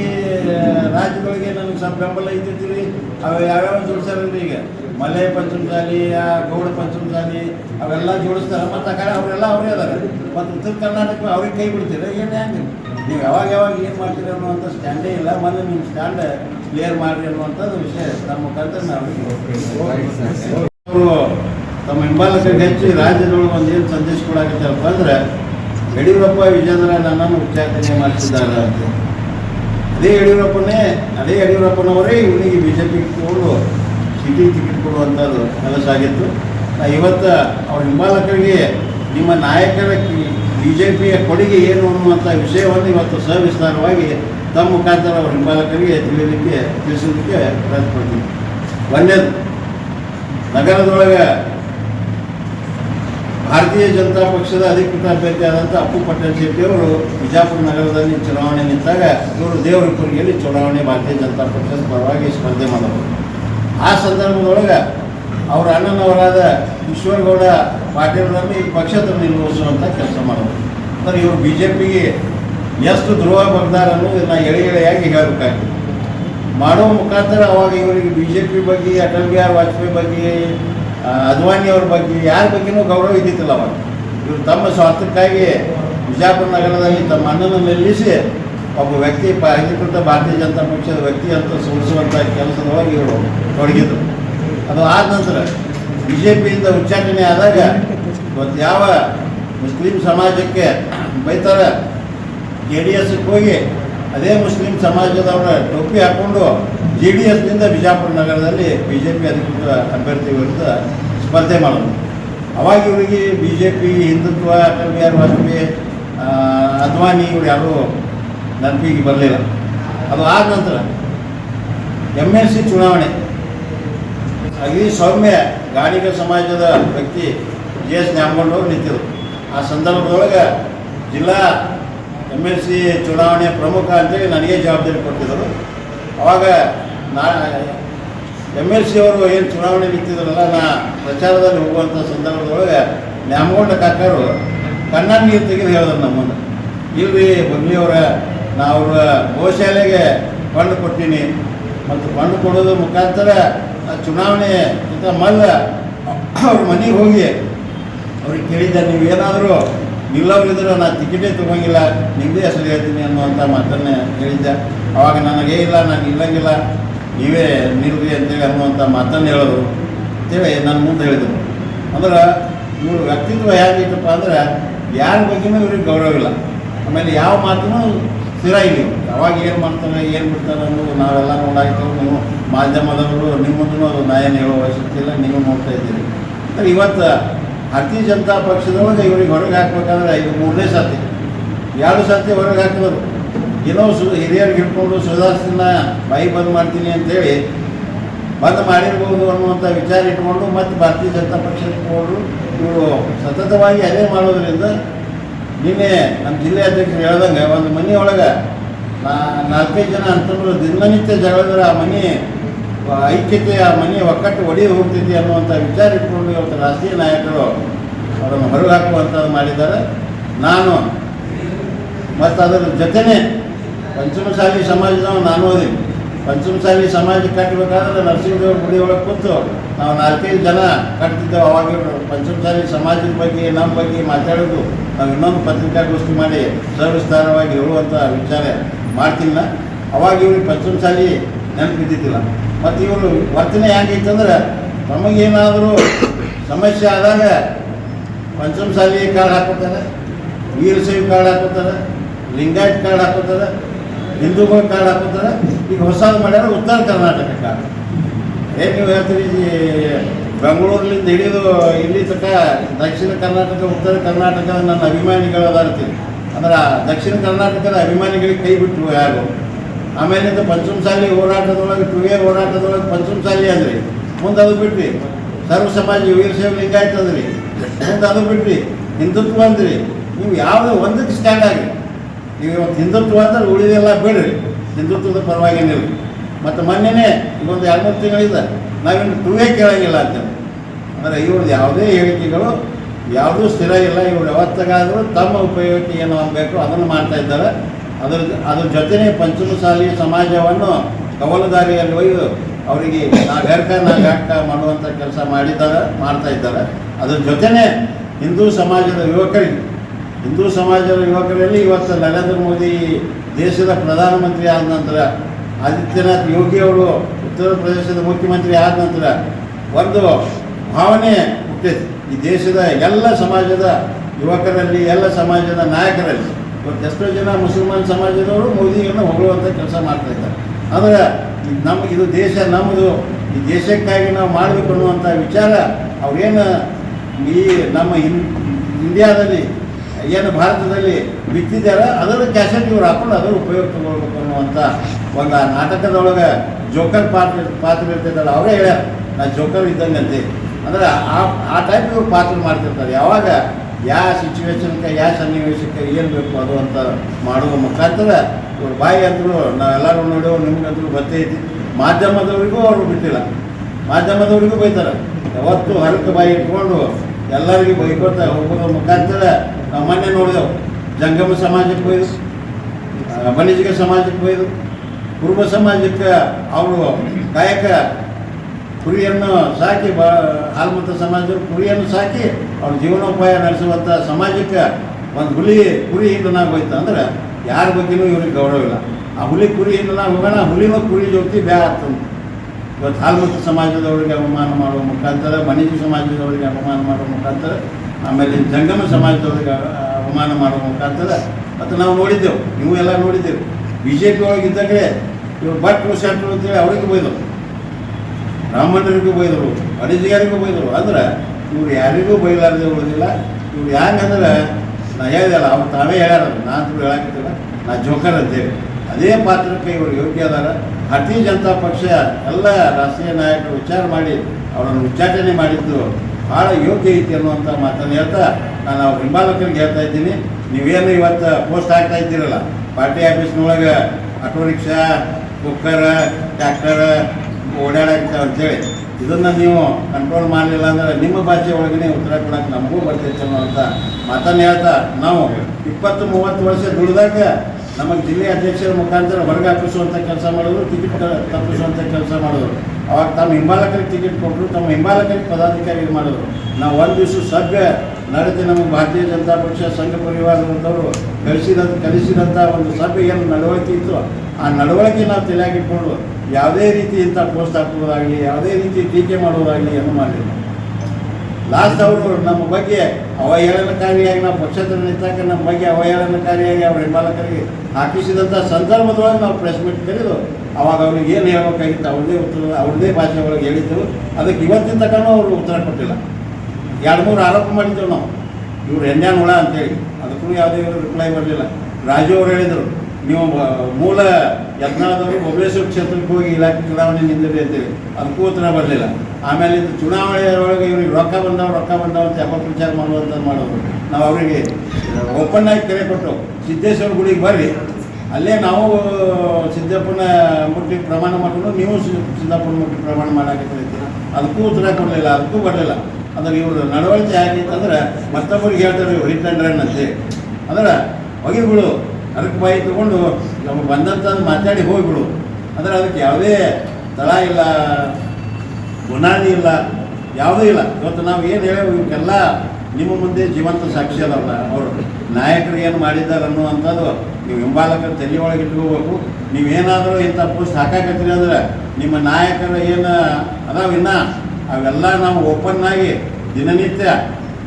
ರಾಜ್ಯಗಳಿಗೆ ನನಗೆ ಸ್ವಲ್ಪ ಬೆಂಬಲ ಇದ್ದಿರ್ತೀರಿ ಅವು ಯಾವ್ಯಾವ ಜೋಡಿಸ್ಯಾರಲ್ರಿ ಈಗ ಮಲೆ ಪಂಚಮಸಾಲಿ ಆ, ಗೌಡ ಪಂಚಮಸಾಲಿ ಅವೆಲ್ಲ ಜೋಡಿಸ್ತಾರೆ. ಮತ್ತು ಆ ಕಡೆ ಅವರೆಲ್ಲ ಅವರೇ ಅದಾರೆ ಮತ್ತು ಉತ್ತರ ಕರ್ನಾಟಕ ಅವ್ರಿಗೆ ಕೈ ಬಿಡ್ತೀರ? ಏನು ಹೆಂಗೆ ನೀವು ಯಾವಾಗ ಯಾವಾಗ ಏನು ಮಾಡ್ತೀರಿ ಅನ್ನುವಂಥ ಸ್ಟ್ಯಾಂಡೇ ಇಲ್ಲ. ಮೊದಲು ನಿಮ್ಮ ಸ್ಟ್ಯಾಂಡ್ ಕ್ಲಿಯರ್ ಮಾಡಿರಿ ಅನ್ನುವಂಥದ್ದು ವಿಷಯ. ನಮ್ಮ ಮುಖಾಂತರ ನಾವು ಅವರು ತಮ್ಮ ಹಿಂಬಾಲಕರಿಗೆ ಹೆಚ್ಚಿ ರಾಜ್ಯದೊಳಗೆ ಒಂದು ಏನು ಸಂದೇಶ ಕೊಡಾಕತ್ತಪ್ಪ ಅಂದ್ರೆ, ಯಡಿಯೂರಪ್ಪ ವಿಜೇಂದ್ರ ನನ್ನನ್ನು ಉಚ್ಚಾಟನೆ ಮಾಡ್ತಿದ್ದಾರೆ ಅಂತ. ಅದೇ ಯಡಿಯೂರಪ್ಪನೇ, ಅದೇ ಯಡಿಯೂರಪ್ಪನವರೇ ಇವನಿಗೆ ಬಿ ಜೆ ಪಿಗೆ ತಗೊಂಡು ಸಿಟಿ ಟಿಕೆಟ್ ಕೊಡುವಂಥದ್ದು ಕೆಲಸ ಆಗಿತ್ತು. ಇವತ್ತು ಅವ್ರ ಹಿಂಬಾಲಕರಿಗೆ ನಿಮ್ಮ ನಾಯಕರ ಬಿ ಜೆ ಪಿಯ ಕೊಡುಗೆ ಏನು ಅನ್ನುವಂಥ ವಿಷಯವನ್ನು ಇವತ್ತು ಸವಿಸ್ತಾರವಾಗಿ ತಮ್ಮ ಮುಖಾಂತರ ಅವರ ಹಿಂಬಾಲಕರಿಗೆ ತಿಳಿಯಲಿಕ್ಕೆ ತಿಳಿಸೋದಕ್ಕೆ ಪ್ರಯತ್ನಪಡ್ತೀನಿ. ಒಂದೇದು, ನಗರದೊಳಗೆ ಭಾರತೀಯ ಜನತಾ ಪಕ್ಷದ ಅಧಿಕೃತ ಅಭ್ಯರ್ಥಿ ಆದಂಥ ಅಪ್ಪು ಪಟ್ಟಣ ಶೆಟ್ಟಿಯವರು ಬಿಜಾಪುರ ನಗರದಲ್ಲಿ ಚುನಾವಣೆ ನಿಂತಾಗ ಇವರು ದೇವರಪುರಿಯಲ್ಲಿ ಚುನಾವಣೆ ಭಾರತೀಯ ಜನತಾ ಪಕ್ಷದ ಪರವಾಗಿ ಸ್ಪರ್ಧೆ ಮಾಡೋರು ಆ ಸಂದರ್ಭದೊಳಗೆ ಅವರ ಅಣ್ಣನವರಾದ ಈಶ್ವರಗೌಡ ಪಾಟೀಲರನ್ನು ಈ ಪಕ್ಷದ ನಿರ್ವಹಿಸುವಂಥ ಕೆಲಸ ಮಾಡೋರು ಅಂದರೆ ಇವರು ಬಿ ಜೆ ಪಿಗೆ ಎಷ್ಟು ಧ್ರುವ ಬಗ್ದಾರನ್ನು ಅನ್ನೋದನ್ನ ಎಳೆ ಎಳೆಯಾಗಿ ಹೇಳಬೇಕಾಗ್ತದೆ. ಮಾಡೋ ಮುಖಾಂತರ ಅವಾಗ ಇವರಿಗೆ ಬಿ ಜೆ ಪಿ ಬಗ್ಗೆ ಅಟಲ್ ಬಿಹಾರಿ ವಾಜಪೇಯಿ ಬಗ್ಗೆ ಆ, ಅದ್ವಾನಿ ಅವ್ರ ಬಗ್ಗೆ ಯಾರ ಬಗ್ಗೆನೂ ಗೌರವ ಇದ್ದಿತ್ತಿಲ್ಲ ಅವಾಗ. ಇವರು ತಮ್ಮ ಸ್ವಾರ್ಥಕ್ಕಾಗಿ ಬಿಜಾಪುರ ನಗರದಲ್ಲಿ ತಮ್ಮ ಅಣ್ಣನ ನಿಲ್ಲಿಸಿ ಒಬ್ಬ ವ್ಯಕ್ತಿ ಅಧಿಕೃತ ಭಾರತೀಯ ಜನತಾ ಪಕ್ಷದ ವ್ಯಕ್ತಿ ಅಂತ ಸೋಲಿಸುವಂಥ ಕೆಲಸದೊಳಗೆ ಇವರು ತೊಡಗಿದ್ರು. ಅದು ಆದ ನಂತರ ಬಿ ಜೆ ಪಿಯಿಂದ ಉಚ್ಚಾಟನೆ ಆದಾಗ ಇವತ್ತು ಯಾವ ಮುಸ್ಲಿಂ ಸಮಾಜಕ್ಕೆ ಬೈತಾರೆ? ಜೆ ಡಿ ಎಸ್ಗೆ ಹೋಗಿ ಅದೇ ಮುಸ್ಲಿಂ ಸಮಾಜದವರ ಟೋಪಿ ಹಾಕ್ಕೊಂಡು ಜೆ ಡಿ ಎಸ್ನಿಂದ ಬಿಜಾಪುರ ನಗರದಲ್ಲಿ ಬಿ ಜೆ ಪಿ ಅಧಿಕೃತ ಅಭ್ಯರ್ಥಿ ವಿರುದ್ಧ ಸ್ಪರ್ಧೆ ಮಾಡೋದು. ಅವಾಗ ಇವರಿಗೆ B J P Hindutva, Atal Bihari Vajpayee Advani ಇವ್ರು ಯಾರೂ ನೆನಪಿಗೆ ಬರಲಿಲ್ಲ. ಅದು ಆದ ನಂತರ ಎಂ ಎಲ್ ಸಿ ಚುನಾವಣೆ. ಅಗದಿ ಸೌಮ್ಯ ಗಾಡಿಗ ಸಮಾಜದ ವ್ಯಕ್ತಿ ಜಿ ಎಸ್ ನ್ಯಾಮಗೊಂಡವರು ನಿಂತಿದ್ರು. ಆ ಸಂದರ್ಭದೊಳಗೆ ಜಿಲ್ಲಾ ಎಂ ಎಲ್ ಸಿ ಚುನಾವಣೆಯ ಪ್ರಮುಖ ಅಂತೇಳಿ ನನಗೆ ಜವಾಬ್ದಾರಿ ಕೊಟ್ಟಿದ್ದರು. ಅವಾಗ ನಾ ಎಂ ಎಲ್ ಸಿ ಅವರು ಏನು ಚುನಾವಣೆ ನಿಂತಿದ್ರಲ್ಲ ನಾ ಪ್ರಚಾರದಲ್ಲಿ ಹೋಗುವಂಥ ಸಂದರ್ಭದೊಳಗೆ ನ್ಯಾಮಗೊಂಡ ಕಾಕರು ಕಣ್ಣ ನೀರು ತೆಗೆದು ಹೇಳಿದ್ರು ನಮ್ಮನ್ನು. ಇಲ್ರಿ ಬಗ್ಲಿಯವರ ನಾ ಅವ್ರ ಗೋಶಾಲೆಗೆ ಫಂಡ್ ಕೊಟ್ಟೀನಿ ಮತ್ತು ಫಂಡ್ ಕೊಡೋದ್ರ ಮುಖಾಂತರ ಚುನಾವಣೆ ಇಂಥ ಮಲ್ಲ, ಅವ್ರ ಮನೆಗೆ ಹೋಗಿ ಅವ್ರಿಗೆ ಕೇಳಿದ್ದೆ ನೀವು ಏನಾದರೂ ನಿಲ್ಲವರಿದ್ರೆ ನಾನು ಟಿಕೆಟೇ ತೊಗೊಂಗಿಲ್ಲ ನಿಮ್ಮದೇ ಹೆಸರು ಹೇಳ್ತೀನಿ ಅನ್ನುವಂಥ ಮಾತನ್ನೇ ಹೇಳಿದ್ದೆ. ಅವಾಗ ನನಗೇ ಇಲ್ಲ, ನಾನು ಇಲ್ಲಂಗಿಲ್ಲ ನೀವೇ ನಿಲ್ರಿ ಅಂತೇಳಿ ಅನ್ನುವಂಥ ಮಾತನ್ನು ಹೇಳೋರು. ಅಂತೇಳಿ ನಾನು ಮುಂದೆ ಹೇಳಿದರು. ಅಂದ್ರೆ ಇವ್ರ ವ್ಯಕ್ತಿತ್ವ ಹೇಗಿತ್ತಪ್ಪ ಅಂದ್ರೆ, ಯಾರ ಬಗ್ಗೆನೂ ಇವ್ರಿಗೆ ಗೌರವ ಇಲ್ಲ. ಆಮೇಲೆ ಯಾವ ಮಾತನ್ನು ಸ್ಥಿರ ಇಲ್ಲ. ಯಾವಾಗ ಏನು ಮಾಡ್ತಾರೆ ಏನು ಬಿಡ್ತಾರೆ ಅನ್ನೋದು ನಾವೆಲ್ಲ ನೋಡಾಯ್ತು. ನೀವು ಮಾಧ್ಯಮದವರು ನಿಮ್ಮ ಮುಂದೂ ಅದು ಏನು ಹೇಳೋ ಅವಶ್ಯಕತೆ ನೀವು ನೋಡ್ತಾ ಇದ್ದೀರಿ. ಅಂದರೆ ಇವತ್ತು ಭಾರತೀಯ ಜನತಾ ಪಕ್ಷದೊಳಗೆ ಇವರಿಗೆ ಹೊರಗೆ ಹಾಕ್ಬೇಕಂದ್ರೆ ಇದು ಮೂರನೇ ಸಾತಿ ಎರಡು ಸಾತಿ ಹೊರಗೆ ಹಾಕಿದ್ರು. ಏನೋ ಸು, ಹಿರಿಯರಿಗೆ ಹಿಡ್ಕೊಂಡು ಸುಧಾರಿಸಿನ ಬಾಯಿ ಬಂದ್ ಮಾಡ್ತೀನಿ ಅಂತೇಳಿ ಬಂದ್ ಮಾಡಿರ್ಬೋದು ಅನ್ನುವಂಥ ವಿಚಾರ ಇಟ್ಕೊಂಡು ಮತ್ತು ಭಾರತೀಯ ಜನತಾ ಪಕ್ಷ ಇಟ್ಕೊಂಡು ಇವರು ಸತತವಾಗಿ ಅದೇ ಮಾಡೋದ್ರಿಂದ ನಿನ್ನೆ ನಮ್ಮ ಜಿಲ್ಲೆ ಅಧ್ಯಕ್ಷರು ಹೇಳ್ದಂಗೆ ಒಂದು ಮನೆಯೊಳಗೆ ನಾ ನಾಲ್ಕೈದು ಜನ ಅಂತಂದ್ರೆ, ದಿನನಿತ್ಯ ಜಗಳದ್ರೆ ಆ ಮನೆ ಐಕ್ಯತೆ, ಆ ಮನೆ ಒಕ್ಕಟ್ಟು ಒಡಿ ಹೋಗ್ತೈತಿ ಅನ್ನುವಂಥ ವಿಚಾರ ಇಟ್ಕೊಂಡು ಇವತ್ತು ರಾಷ್ಟ್ರೀಯ ನಾಯಕರು ಅವರನ್ನು ಹೊರಗೆ ಹಾಕುವಂಥದ್ದು ಮಾಡಿದ್ದಾರೆ. ನಾನು ಮತ್ತು ಅದರ ಜೊತೆನೇ ಪಂಚಮಶಾಲಿ ಸಮಾಜದವ ನಾನು ಓದಿನಿ. ಪಂಚಮಸಾಲಿ ಸಮಾಜ ಕಟ್ಟಬೇಕಾದ್ರೆ ನರಸಿಂಹದೇವ್ರ ಗುಡಿ ಒಳಗೆ ಕೂತು ನಾವು ನಾಲ್ಕೈದು ಜನ ಕಟ್ತಿದ್ದೇವೆ. ಅವಾಗ ಪಂಚಮ ಪಂಚಮಸಾಲಿ ಸಮಾಜದ ಬಗ್ಗೆ, ನಮ್ಮ ಬಗ್ಗೆ ಮಾತಾಡೋದು. ನಾವು ಇನ್ನೊಂದು ಪತ್ರಿಕಾಗೋಷ್ಠಿ ಮಾಡಿ ಸರ್ವಿಸ್ತಾರವಾಗಿ ಹೇಳುವಂಥ ವಿಚಾರ ಮಾಡ್ತಿಲ್ಲ. ಅವಾಗ ಇವ್ರಿಗೆ ಪಂಚಮಸಾಲಿ ನೆನಪಿದ್ದಿದ್ದಿಲ್ಲ. ಮತ್ತು ಇವರು ವರ್ತನೆ ಹೆಂಗಿತ್ತಂದ್ರೆ ತಮಗೇನಾದರೂ ಸಮಸ್ಯೆ ಆದಾಗ ಪಂಚಮಸಾಲಿ ಕಾರ್ಡ್ ಹಾಕೋತಾರೆ ವೀರಶೈವ ಕಾರ್ಡ್ ಹಾಕೋತಾರೆ ಲಿಂಗಾಯತ್ ಕಾರ್ಡ್ ಹಾಕೋತಾರೆ ಹಿಂದೂಗಳ ಕಾರ್ಡ್ ಹಾಕುತ್ತಾರೆ ಈಗ ಹೊಸದು ಮಾಡ್ಯಾರ ಉತ್ತರ ಕರ್ನಾಟಕ ಕಾರ್ಡ್ ಏನು ನೀವು ಹೇಳ್ತೀರಿ ಬೆಂಗಳೂರಿನಿಂದ ಹಿಡಿದು ಇಲ್ಲಿ ತನಕ ದಕ್ಷಿಣ ಕರ್ನಾಟಕ, ಉತ್ತರ ಕರ್ನಾಟಕ ನನ್ನ ಅಭಿಮಾನಿಗಳು ಬರ್ತೀವಿ ಅಂದ್ರೆ ದಕ್ಷಿಣ ಕರ್ನಾಟಕದ ಅಭಿಮಾನಿಗಳಿಗೆ ಕೈ ಬಿಟ್ಟರು ಯಾರು ಆಮೇಲೆ ಪಂಚಮಸಾಲಿ ಹೋರಾಟದೊಳಗೆ ಟುವೆ ಹೋರಾಟದೊಳಗೆ ಪಂಚಮಸಾಲಿ ಅಂದ್ರಿ ಮುಂದೆ ಅದು ಬಿಟ್ರಿ. ಸರ್ವ ಸಮಾಜ ವೀರಶೈವ ಲಿಂಗಾಯತ್ ಅಂದ್ರಿ ಮುಂದೆ ಅದು ಬಿಟ್ರಿ. ಹಿಂದುತ್ವ ಅಂದ್ರಿ. ನೀವು ಯಾವುದೋ ಒಂದಕ್ಕೆ ಸ್ಟ್ಯಾಂಡ್ ಆಗಿ. ಇವತ್ತು ಹಿಂದುತ್ವ ಅಂದ್ರೆ ಉಳಿದೆಲ್ಲ ಬಿಡ್ರಿ. ಹಿಂದುತ್ವದ ಪರವಾಗಿ ನೀವು. ಮತ್ತು ಮೊನ್ನೆನೇ ಇವೊಂದು ಎರಡು ಮೂರು ತಿಂಗಳಿಂದ ನಾವಿನ್ನು ಟೂವೇ ಕೇಳಂಗಿಲ್ಲ ಅಂತ. ಅಂದರೆ ಇವ್ರದ್ದು ಯಾವುದೇ ಹೇಳಿಕೆಗಳು, ಯಾವುದೂ ಸ್ಥಿರ ಇಲ್ಲ. ಇವ್ರು ಯಾವತ್ತಾಗಾದರೂ ತಮ್ಮ ಉಪಯೋಗಕ್ಕೆ ಏನು ಆಗಬೇಕು, ಅದನ್ನು ಮಾಡ್ತಾ ಇದ್ದಾರೆ. ಅದರ ಅದ್ರ ಜೊತೆನೇ ಪಂಚಮಸಾಲಿ ಸಮಾಜವನ್ನು ಕವಲುದಾರಿಯಲ್ಲಿ ಒಯ್ದು ಅವರಿಗೆ ನಾಗರ್ಕ ನಾಗಾಟ ಮಾಡುವಂಥ ಕೆಲಸ ಮಾಡಿದ್ದಾರೆ, ಮಾಡ್ತಾ ಇದ್ದಾರೆ. ಅದ್ರ ಜೊತೆನೇ ಹಿಂದೂ ಸಮಾಜದ ಯುವಕರಿಗೆ ಹಿಂದೂ ಸಮಾಜದ ಯುವಕರಲ್ಲಿ ಇವತ್ತು ನರೇಂದ್ರ ಮೋದಿ ದೇಶದ ಪ್ರಧಾನಮಂತ್ರಿ ಆದ ನಂತರ, ಆದಿತ್ಯನಾಥ್ ಯೋಗಿ ಅವರು ಉತ್ತರ ಪ್ರದೇಶದ ಮುಖ್ಯಮಂತ್ರಿ ಆದ ನಂತರ ಒಂದು ಭಾವನೆ ಹುಟ್ಟೈತಿ ಈ ದೇಶದ ಎಲ್ಲ ಸಮಾಜದ ಯುವಕರಲ್ಲಿ, ಎಲ್ಲ ಸಮಾಜದ ನಾಯಕರಲ್ಲಿ, ಇವತ್ತು ಎಷ್ಟೋ ಜನ ಮುಸಲ್ಮಾನ್ ಸಮಾಜದವರು ಮೋದಿಯನ್ನು ಹೊಗಳುವಂಥ ಕೆಲಸ ಮಾಡ್ತಾ ಇದ್ದಾರೆ. ಆದರೆ ನಮ್ಮ ಇದು ದೇಶ ನಮ್ಮದು ಈ ದೇಶಕ್ಕಾಗಿ ನಾವು ಮಾಡಬೇಕು ಅನ್ನುವಂಥ ವಿಚಾರ ಅವ್ರೇನು ಈ ನಮ್ಮ ಇಂಡಿಯಾದಲ್ಲಿ ಏನು ಭಾರತದಲ್ಲಿ ಬಿತ್ತಿದ್ದಾರೆ ಅದರ ಕ್ಯಾಸೆಟ್ ಇವ್ರು ಹಾಕೊಂಡು ಅದರ ಉಪಯೋಗ ತಗೊಳ್ಬೇಕು ಅನ್ನುವಂಥ ಒಂದು ಆ ನಾಟಕದೊಳಗೆ ಜೋಕರ್ ಪಾತ್ರ ಪಾತ್ರ ಇರ್ತಿದ್ದಲ್ಲ ಅವರೇ ಹೇಳ್ಯಾರ, ನಾ ಜೋಕರ್ ಇದ್ದಂಗೆ ಅಂತೆ ಅಂದ್ರೆ ಆ ಆ ಟೈಪ್ ಇವ್ರು ಪಾತ್ರ ಮಾಡ್ತಿರ್ತಾರೆ. ಯಾವಾಗ ಯಾವ ಸಿಚುವೇಶನ್ಗೆ ಯಾವ ಸನ್ನಿವೇಶಕ್ಕೆ ಏನು ಬೇಕು ಅದು ಅಂತ ಮಾಡುವ ಮುಖಾಂತರ ಇವ್ರು ಬಾಯಿ ಅಂದರು ನಾವೆಲ್ಲರೂ ನೋಡೋ ನಿಮ್ಗಂತೂ ಗೊತ್ತೇ ಐತಿ. ಮಾಧ್ಯಮದವರಿಗೂ ಅವರು ಬಿಟ್ಟಿಲ್ಲ. ಮಾಧ್ಯಮದವರಿಗೂ ಬೈತಾರೆ. ಯಾವತ್ತು ಹರಕ ಬಾಯಿ ಇಟ್ಕೊಂಡು ಎಲ್ಲರಿಗೂ ಬೈಕೊಳ್ತಾ ಹೋಗೋದ್ರ ಮುಖಾಂತರ ನಾವು ಮೊನ್ನೆ ನೋಡಿದೆವು ಜಂಗಮ ಸಮಾಜಕ್ಕೆ ಹೋಯ್ದು ವಣಿಜಿಗ ಸಮಾಜಕ್ಕೆ ಹೋಯ್ದು, ಕುರುಬ ಸಮಾಜಕ್ಕೆ ಅವರು ಕಾಯಕ ಕುರಿಯನ್ನು ಸಾಕಿ, ಬ ಹಾಲ್ಮಂತ ಸಮಾಜದ ಕುರಿಯನ್ನು ಸಾಕಿ ಅವ್ರ ಜೀವನೋಪಾಯ ನಡೆಸುವಂಥ ಸಮಾಜಕ್ಕೆ ಒಂದು ಹುಲಿ, ಕುರಿ ಹಿಂದನಾಗಿ ಹೋಯ್ತು. ಅಂದ್ರೆ ಯಾರ ಬಗ್ಗೆನೂ ಇವ್ರಿಗೆ ಗೌರವ ಇಲ್ಲ. ಆ ಹುಲಿ, ಕುರಿ ಹಿಂದನಾಗ ಹೋಗೋಣ, ಹುಲಿನೂ ಕುರಿ ಜೊತೆ ಬ್ಯಾ ಇವತ್ತು ಹಾಲ್ಮಂತ ಸಮಾಜದವರಿಗೆ ಅವಮಾನ ಮಾಡುವ ಮುಖಾಂತರ ಮಣಿಜಿ ಸಮಾಜದವರಿಗೆ ಅವಮಾನ ಮಾಡುವ ಮುಖಾಂತರ ಆಮೇಲೆ ಜಂಗಮ ಸಮಾಜದೊಳಗೆ ಅವಮಾನ ಮಾಡುವ ಮುಖಾಂತರ ಮತ್ತು ನಾವು ನೋಡಿದ್ದೆವು. ನೀವು ಎಲ್ಲ ನೋಡಿದ್ದೆವು ಬಿ ಜೆ ಪಿ ಒಳಗೆ ಇದ್ದಾಗಲೇ ಇವರು ಭಟ್ರು ಶೆಟ್ರು ಅಂತೇಳಿ ಅವ್ರಿಗೆ ಬೈದರು. ಬ್ರಾಹ್ಮಣರಿಗೂ ಬೈದರು ಅಡಿಜಿಗಾರಿಗೂ ಬೈದರು. ಅಂದ್ರೆ ಇವ್ರು ಯಾರಿಗೂ ಬೈಲಾರ್ದೆ ಉಳಿದಿಲ್ಲ. ಇವ್ರು ಯಾಕಂದ್ರೆ ನಾ ಹೇಳಿದಲ್ಲ, ಅವ್ರು ತಾವೇ ಹೇಳ್ಯಾರ ನಾನು ಸುಳ್ಳು ಹೇಳಾಕತ್ತಿಲ್ಲ ನಾ ಜೋಕರ್ ಅಂತೇಳಿ ಅದೇ ಪಾತ್ರಕ್ಕೆ ಇವರು ಯೋಗ್ಯ ಅದಾರ. ಭಾರತೀಯ ಜನತಾ ಪಕ್ಷ ಎಲ್ಲ ರಾಷ್ಟ್ರೀಯ ನಾಯಕರು ವಿಚಾರ ಮಾಡಿ, ಅವರನ್ನು ಉಚ್ಚಾಟನೆ ಮಾಡಿದ್ದು ಭಾಳ ಯೋಗ್ಯ ಐತಿ ಅನ್ನುವಂಥ ಮಾತನ್ನು ಹೇಳ್ತಾ ನಾನು ಹಿಂಬಾಲಕರಿಗೆ ಹೇಳ್ತಾ ಇದ್ದೀನಿ. ನೀವೇನು ಇವತ್ತು ಪೋಸ್ಟ್ ಹಾಕ್ತಾ ಇದ್ದೀರಲ್ಲ, ಪಾರ್ಟಿ ಆಫೀಸ್ನೊಳಗೆ ಆಟೋ ರಿಕ್ಷಾ, ಕುಕ್ಕರ್ ಟ್ಯಾಕ್ಟರ್ ಓಡಾಡಕ್ಕೆ ಅಂತೇಳಿ, ಇದನ್ನು ನೀವು ಕಂಟ್ರೋಲ್ ಮಾಡಲಿಲ್ಲ ಅಂದ್ರೆ ನಿಮ್ಮ ಭಾಷೆ ಒಳಗೇ ಉತ್ತರ ಕೊಡಕ್ಕೆ ನಮಗೂ ಬರ್ತೈತೆ ಅನ್ನೋಂಥ ಮಾತನ್ನು ಹೇಳ್ತಾ ನಾವು ಇಪ್ಪತ್ತು ಮೂವತ್ತು ವರ್ಷ ದುಡಿದಾಗ ನಮಗೆ ಜಿಲ್ಲೆ ಅಧ್ಯಕ್ಷರ ಮುಖಾಂತರ ಹೊರಗೆ ಹಾಕಿಸುವಂಥ ಕೆಲಸ ಮಾಡಿದ್ರು ಟಿಕೆಟ್ ತಪ್ಪಿಸುವಂಥ ಕೆಲಸ ಮಾಡಿದ್ರು. ಅವಾಗ ತಮ್ಮ ಹಿಂಬಾಲಕರಿಗೆ ಟಿಕೆಟ್ ಕೊಟ್ಟರು ತಮ್ಮ ಹಿಂಬಾಲಕರಿಗೆ ಪದಾಧಿಕಾರಿ ಮಾಡಿದ್ರು. ನಾವು ಒಂದು ದಿವಸ ಸಭೆ ನಡೆದು ನಮಗೆ ಭಾರತೀಯ ಜನತಾ ಪಕ್ಷ, ಸಂಘ ಪರಿವಾರದಂಥವ್ರು ಕಲಿಸಿದಂಥ ಕಲಿಸಿದಂಥ ಒಂದು ಸಭೆ ಏನು ನಡವಳಿಕೆ ಇತ್ತು. ಆ ನಡವಳಿಕೆ ನಾವು ತಲೆಯಾಗಿಟ್ಕೊಂಡು ಯಾವುದೇ ರೀತಿ ಇಂಥ ಪೋಸ್ಟ್ ಹಾಕುವುದಾಗಲಿ, ಯಾವುದೇ ರೀತಿ ಟೀಕೆ ಮಾಡುವುದಾಗಲಿ ಏನು ಮಾಡಲಿಲ್ಲ ಲಾಸ್ಟ್ ಅವರು ನಮ್ಮ ಬಗ್ಗೆ ಅವಹೇಳನಕಾರಿಯಾಗಿ ನಾವು ಪಕ್ಷೇತರ ನಿಂತಾಗ ನಮ್ಮ ಬಗ್ಗೆ ಅವಹೇಳನಕಾರಿಯಾಗಿ ಅವ್ರ ಹಿಂಬಾಲಕರಿಗೆ ಹಾಕಿಸಿದಂಥ ಸಂದರ್ಭದೊಳಗೆ ನಾವು ಪ್ರೆಸ್ ಮೀಟ್ ಕರೆದು ಅವಾಗ ಅವ್ರಿಗೆ ಏನು ಹೇಳಬೇಕಾಗಿತ್ತು ಅವ್ರದೇ ಉತ್ತರ ಅವ್ರದೇ ಭಾಷೆ ಒಳಗೆ ಹೇಳಿದ್ದರು ಅದಕ್ಕೆ ಇವತ್ತಿನ ತನಕ ಅವರು ಉತ್ತರ ಕೊಟ್ಟಿಲ್ಲ. ಎರಡು ಮೂರು ಆರೋಪ ಮಾಡಿದ್ದೆವು ನಾವು. ಇವ್ರು ಎನ್ಯಾನ್ ಹುಳ ಅಂತೇಳಿ. ಅದಕ್ಕೂ ಯಾವುದೇ ರಿಪ್ಲೈ ಬರಲಿಲ್ಲ. ರಾಜು ಅವರು ಹೇಳಿದರು, ನೀವು ಮೂಲ ಯತ್ನಾಳದವರು ಮೊಬಲೇಶ್ವರ ಕ್ಷೇತ್ರಕ್ಕೆ ಹೋಗಿ ಇಲಾಖೆ ಚುನಾವಣೆ ನಿಂದಿರಿ ಅಂತೇಳಿ. ಅದಕ್ಕೂ ಉತ್ತರ ಬರಲಿಲ್ಲ. ಆಮೇಲೆ ಇದು ಚುನಾವಣೆ ಒಳಗೆ ಇವ್ರಿಗೆ ರೊಕ್ಕ ಬಂದಾವ ರೊಕ್ಕ ಬಂದಾವ ಅಂತ ಅಪಪ್ರಚಾರ ಮಾಡುವಂಥದ್ದು ಮಾಡೋದು ನಾವು ಅವರಿಗೆ ಓಪನ್ ಆಗಿ ಕರೆ ಕೊಟ್ಟು ಸಿದ್ದೇಶ್ವರ ಗುಡಿಗೆ ಬರ್ರಿ. ಅಲ್ಲೇ ನಾವು, ಸಿದ್ದಪ್ಪನ ಮುಟ್ಟಿ ಪ್ರಮಾಣ ಮಾಡಿಕೊಂಡು ನೀವು ಸಿದ್ದಪ್ಪನ ಮುಟ್ಟಿ ಪ್ರಮಾಣ ಮಾಡಾಕತ್ತೀರಿ ಅದಕ್ಕೂ ಉತ್ತರ ಕೊಡಲಿಲ್ಲ, ಅದಕ್ಕೂ ಬರಲಿಲ್ಲ. ಅಂದ್ರೆ ಇವರು ನಡವಳಿಕೆ ಆಗಿತ್ತಂದ್ರೆ ಮತ್ತೊಬ್ಬರಿಗೆ ಹೇಳ್ತಾರೆ ಇವ್ರು ಹಿಟ್ ಅಂತೇಳಿ. ಅಂದ್ರೆ ಹೋಗಿಬಿಡು ಅದಕ್ಕೆ ಬಾಯಿ ತಗೊಂಡು ನಮಗೆ ಬಂದಂಥದ್ದು ಮಾತಾಡಿ ಹೋಗ್ಬಿಡು. ಅಂದ್ರೆ ಅದಕ್ಕೆ ಯಾವುದೇ ತಳ ಇಲ್ಲ ಬುನಾದಿ ಇಲ್ಲ, ಯಾವುದೂ ಇಲ್ಲ. ಇವತ್ತು ನಾವು ಏನು ಹೇಳೇವು, ಇವಕ್ಕೆಲ್ಲ ನಿಮ್ಮ ಮುಂದೆ ಜೀವಂತ ಸಾಕ್ಷಿ ಅದಲ್ಲ ಅವರು. ನಾಯಕರು ಏನು ಮಾಡಿದ್ದಾರೆ ಅನ್ನುವಂಥದ್ದು ನೀವು ಹಿಂಬಾಲಕರು ಒಳಗೆ ಇಟ್ಕೋಬೇಕು. ನೀವೇನಾದರೂ ಇಂಥ ಪೋಸ್ಟ್ ಹಾಕಾಕತ್ತೀರಿ ಅಂದ್ರೆ ನಿಮ್ಮ ನಾಯಕರು ಏನು ಅದಾವ ಇನ್ನ? ಅವೆಲ್ಲ ನಾವು ಓಪನ್ ಆಗಿ ದಿನನಿತ್ಯ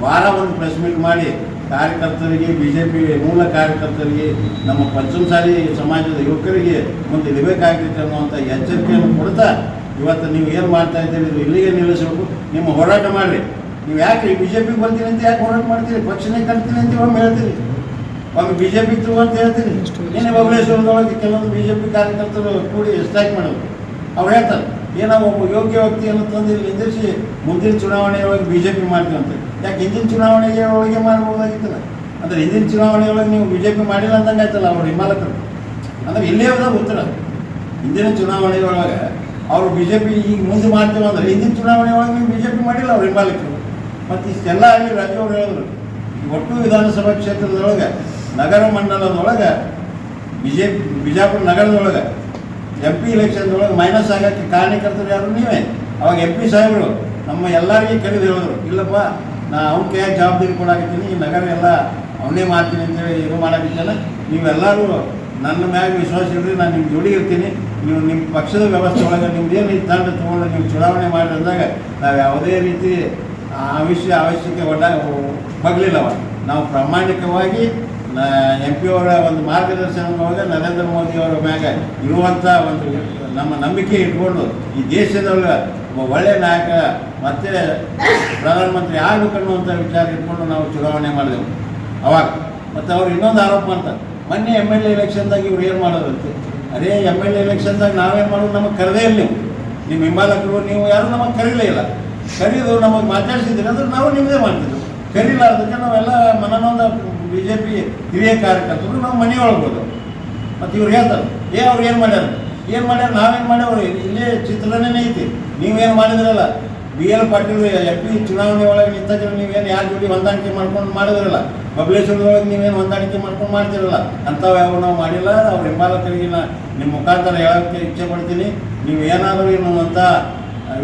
ವಾರ ಒಂದು ಪ್ರೆಸ್ ಮೀಟ್ ಮಾಡಿ ಕಾರ್ಯಕರ್ತರಿಗೆ ಬಿ ಜೆ ಪಿ ಮೂಲ ಕಾರ್ಯಕರ್ತರಿಗೆ, ನಮ್ಮ ಪಂಚಮಸಾಲಿ ಸಮಾಜದ ಯುವಕರಿಗೆ ಮುಂದೆ ಇರಬೇಕಾಗಿತ್ತು ಅನ್ನುವಂಥ ಎಚ್ಚರಿಕೆಯನ್ನು ಕೊಡ್ತಾ ಇವತ್ತು ನೀವು ಏನು ಮಾಡ್ತಾ ಇದ್ದೀರಿ ಇದು ಇಲ್ಲಿಗೆ ನಿಲ್ಲಿಸಬೇಕು. ನಿಮ್ಮ ಹೋರಾಟ ಮಾಡಿರಿ. ನೀವು ಯಾಕೆ ಬಿ ಜೆ ಪಿಗೆ ಬರ್ತೀನಿ ಅಂತ ಯಾಕೆ ಹೋರಾಟ ಮಾಡ್ತೀರಿ? ಪಕ್ಷನೇ ಕಟ್ತೀನಿ ಅಂತ ಒಮ್ಮೆ ಹೇಳ್ತೀರಿ ಒಮ್ಮೆ ಬಿ ಜೆ ಪಿ ತಗೋ ಅಂತ ಹೇಳ್ತೀರಿ ಏನೇ ಬಬಲೇಶ್ವರದೊಳಗೆ ಕೆಲವೊಂದು ಬಿ ಜೆ ಪಿ ಕಾರ್ಯಕರ್ತರು ಕೂಡಿ ಸ್ಟ್ರೈಕ್ ಮಾಡೋದು ಅವ್ರು ಹೇಳ್ತಾರೆ, ಏನೋ ಒಬ್ಬ ಯೋಗ್ಯ ವ್ಯಕ್ತಿಯನ್ನು ತಂದು ನಿಂದಿರಿಸಿ ಮುಂದಿನ ಚುನಾವಣೆಯೊಳಗೆ ಬಿ ಜೆ ಪಿ ಮಾಡ್ತೀವಿ ಅಂತ. ಯಾಕೆ ಹಿಂದಿನ ಚುನಾವಣೆಗೆ ಒಳಗೆ ಮಾಡ್ಬೋದಾಗಿತ್ತಲ್ಲ? ಅಂದ್ರೆ ಹಿಂದಿನ ಚುನಾವಣೆಯೊಳಗೆ ನೀವು ಬಿ ಜೆ ಪಿ ಮಾಡಿಲ್ಲ ಅಂದಂಗೆ ಆಯ್ತಲ್ಲ ಅವ್ರು ಹಿಮಾಲಕರು ಅಂದ್ರೆ ಇಲ್ಲೇ ಅವ್ರ ಉತ್ತರ. ಹಿಂದಿನ ಚುನಾವಣೆಯೊಳಗೆ ಅವರು ಬಿ ಜೆ ಪಿ ಈಗ ಮುಂದೆ ಮಾಡ್ತೀವಿ ಅಂದ್ರೆ ಹಿಂದಿನ ಚುನಾವಣೆ ಒಳಗೆ ನೀವು ಬಿ ಜೆ ಪಿ ಮಾಡಿಲ್ಲ ಅವ್ರು ಹಿಂಬಾಲಕರು. ಮತ್ತು ಇಷ್ಟೆಲ್ಲ ಆಗಿ ರಾಜ್ಯವ್ರು ಹೇಳಿದ್ರು ಒಟ್ಟು ವಿಧಾನಸಭಾ ಕ್ಷೇತ್ರದೊಳಗೆ ನಗರ ಮಂಡಲದೊಳಗೆ ಬಿಜೆ ಬಿಜಾಪುರ ನಗರದೊಳಗೆ ಎಂ ಪಿ ಇಲೆಕ್ಷನ್ದೊಳಗೆ ಮೈನಸ್ ಆಗಕ್ಕೆ ಕಾರಣಕರ್ತರು ಯಾರು ನೀವೇ? ಅವಾಗ ಎಂ ಪಿ ಸಾಹೇಬರು ನಮ್ಮ ಎಲ್ಲರಿಗೆ ಕರೆದು ಹೇಳಿದ್ರು, ಇಲ್ಲಪ್ಪ ನಾ ಅವ್ನ ಜವಾಬ್ದಾರಿ ಕೊಡಾಕತ್ತೀನಿ, ಈ ನಗರ ಎಲ್ಲ ಅವನೇ ಮಾಡ್ತೀನಿ ಅಂತೇಳಿ ಇದು ಮಾಡಾಕಿದ್ದಾನೆ ನೀವೆಲ್ಲರೂ ನನ್ನ ಮ್ಯಾಗ ವಿಶ್ವಾಸ ಇಡ್ರಿ ನಾನು ನಿಮ್ಮ ಜೋಡಿ ಇರ್ತೀನಿ. ನೀವು ನಿಮ್ಮ ಪಕ್ಷದ ವ್ಯವಸ್ಥೆ ಒಳಗೆ ನಿಮ್ದು ಏನು ತಂಡ ತೊಗೊಂಡು ನೀವು ಚುನಾವಣೆ ಮಾಡಿ ಅಂದಾಗ ನಾವು ಯಾವುದೇ ರೀತಿ ಅವಶ್ಯ ಅವಶ್ಯಕ್ಕೆ ಒಡ್ಡ ಬಗ್ಲಿಲ್ಲವ. ನಾವು ಪ್ರಾಮಾಣಿಕವಾಗಿ ಎಂ ಪಿ ಅವರ ಒಂದು ಮಾರ್ಗದರ್ಶನದೊಳಗೆ ನರೇಂದ್ರ ಮೋದಿ ಅವರ ಮ್ಯಾಗ ಇರುವಂಥ ಒಂದು ನಮ್ಮ ನಂಬಿಕೆ ಇಟ್ಕೊಂಡು ಈ ದೇಶದೊಳಗೆ ಒಬ್ಬ ಒಳ್ಳೆಯ ನಾಯಕ ಮತ್ತೆ ಪ್ರಧಾನಮಂತ್ರಿ ಆಗ್ಬೇಕನ್ನುವಂಥ ವಿಚಾರ ಇಟ್ಕೊಂಡು ನಾವು ಚುನಾವಣೆ ಮಾಡಿದೆವು. ಅವಾಗ. ಮತ್ತು ಅವ್ರು ಇನ್ನೊಂದು ಆರೋಪ ಮಾಡ್ತಾರೆ ಮೊನ್ನೆ ಎಂ ಎಲ್ ಎ ಎಲೆಕ್ಷನ್ದಾಗ ಇವ್ರು ಏನು ಮಾಡೋದಂತೆ ಅದೇ ಎಂ ಎಲ್ ಎ ಎಲೆಕ್ಷನ್ದಾಗ ನಾವೇನು ಮಾಡೋದು? ನಮಗೆ ಕರೆದೇ ನೀವು. ನಿಮ್ಮ ಹಿಂಬಾಲಕರು, ನೀವು ಯಾರು ನಮಗೆ ಕರೀಲೇ ಇಲ್ಲ. ಕರೀದು ನಮಗೆ ಮಾತಾಡ್ಸಿದ್ದೀರಿ ಅಂದ್ರೆ ನಾವು ನಿಮ್ಮದೇ ಮಾಡ್ತಿದ್ವು. ಕರೀಲಾರ್ದಕ್ಕೆ ನಾವೆಲ್ಲ ಮನನೊಂದ ಬಿ ಜೆ ಪಿ ಹಿರಿಯ ಕಾರ್ಯಕರ್ತರು, ನಾವು ಮನೆಯೊಳಗೆ ಮತ್ತು ಇವ್ರು ಹೇಳ್ತಾರೆ, ಏ, ಅವ್ರು ಏನು ಮಾಡ್ಯಾರ ಏನು ಮಾಡ್ಯಾರ? ನಾವೇನು ಮಾಡ್ಯಾವ್ರಿ? ಇಲ್ಲೇ ಚಿತ್ರನೇ ಐತಿ. ನೀವೇನು ಮಾಡಿದ್ರಲ್ಲ? B L Patil M P ಚುನಾವಣೆ ಒಳಗೆ ನಿಂತಿದ್ರೆ ನೀವೇನು ಯಾರ ಜೊತೆ ಹೊಂದಾಣಿಕೆ ಮಾಡ್ಕೊಂಡು ಮಾಡಿದ್ರಲ್ಲ? ಬಬಲೇಶ್ವರದೊಳಗೆ ನೀವೇನು ಹೊಂದಾಣಿಕೆ ಮಾಡ್ಕೊಂಡು ಮಾಡ್ತಿರಲ್ಲ? ಅಂಥವು ಯಾವ ನಾವು ಮಾಡಿಲ್ಲ. ಅವ್ರ ಹಿಂಬಾಲಕರಿಗೆ ನಿಮ್ಮ ಮುಖಾಂತರ ಹೇಳೋಕ್ಕೆ ಇಚ್ಛೆ ಪಡ್ತೀನಿ. ನೀವು ಏನಾದರೂ ಏನು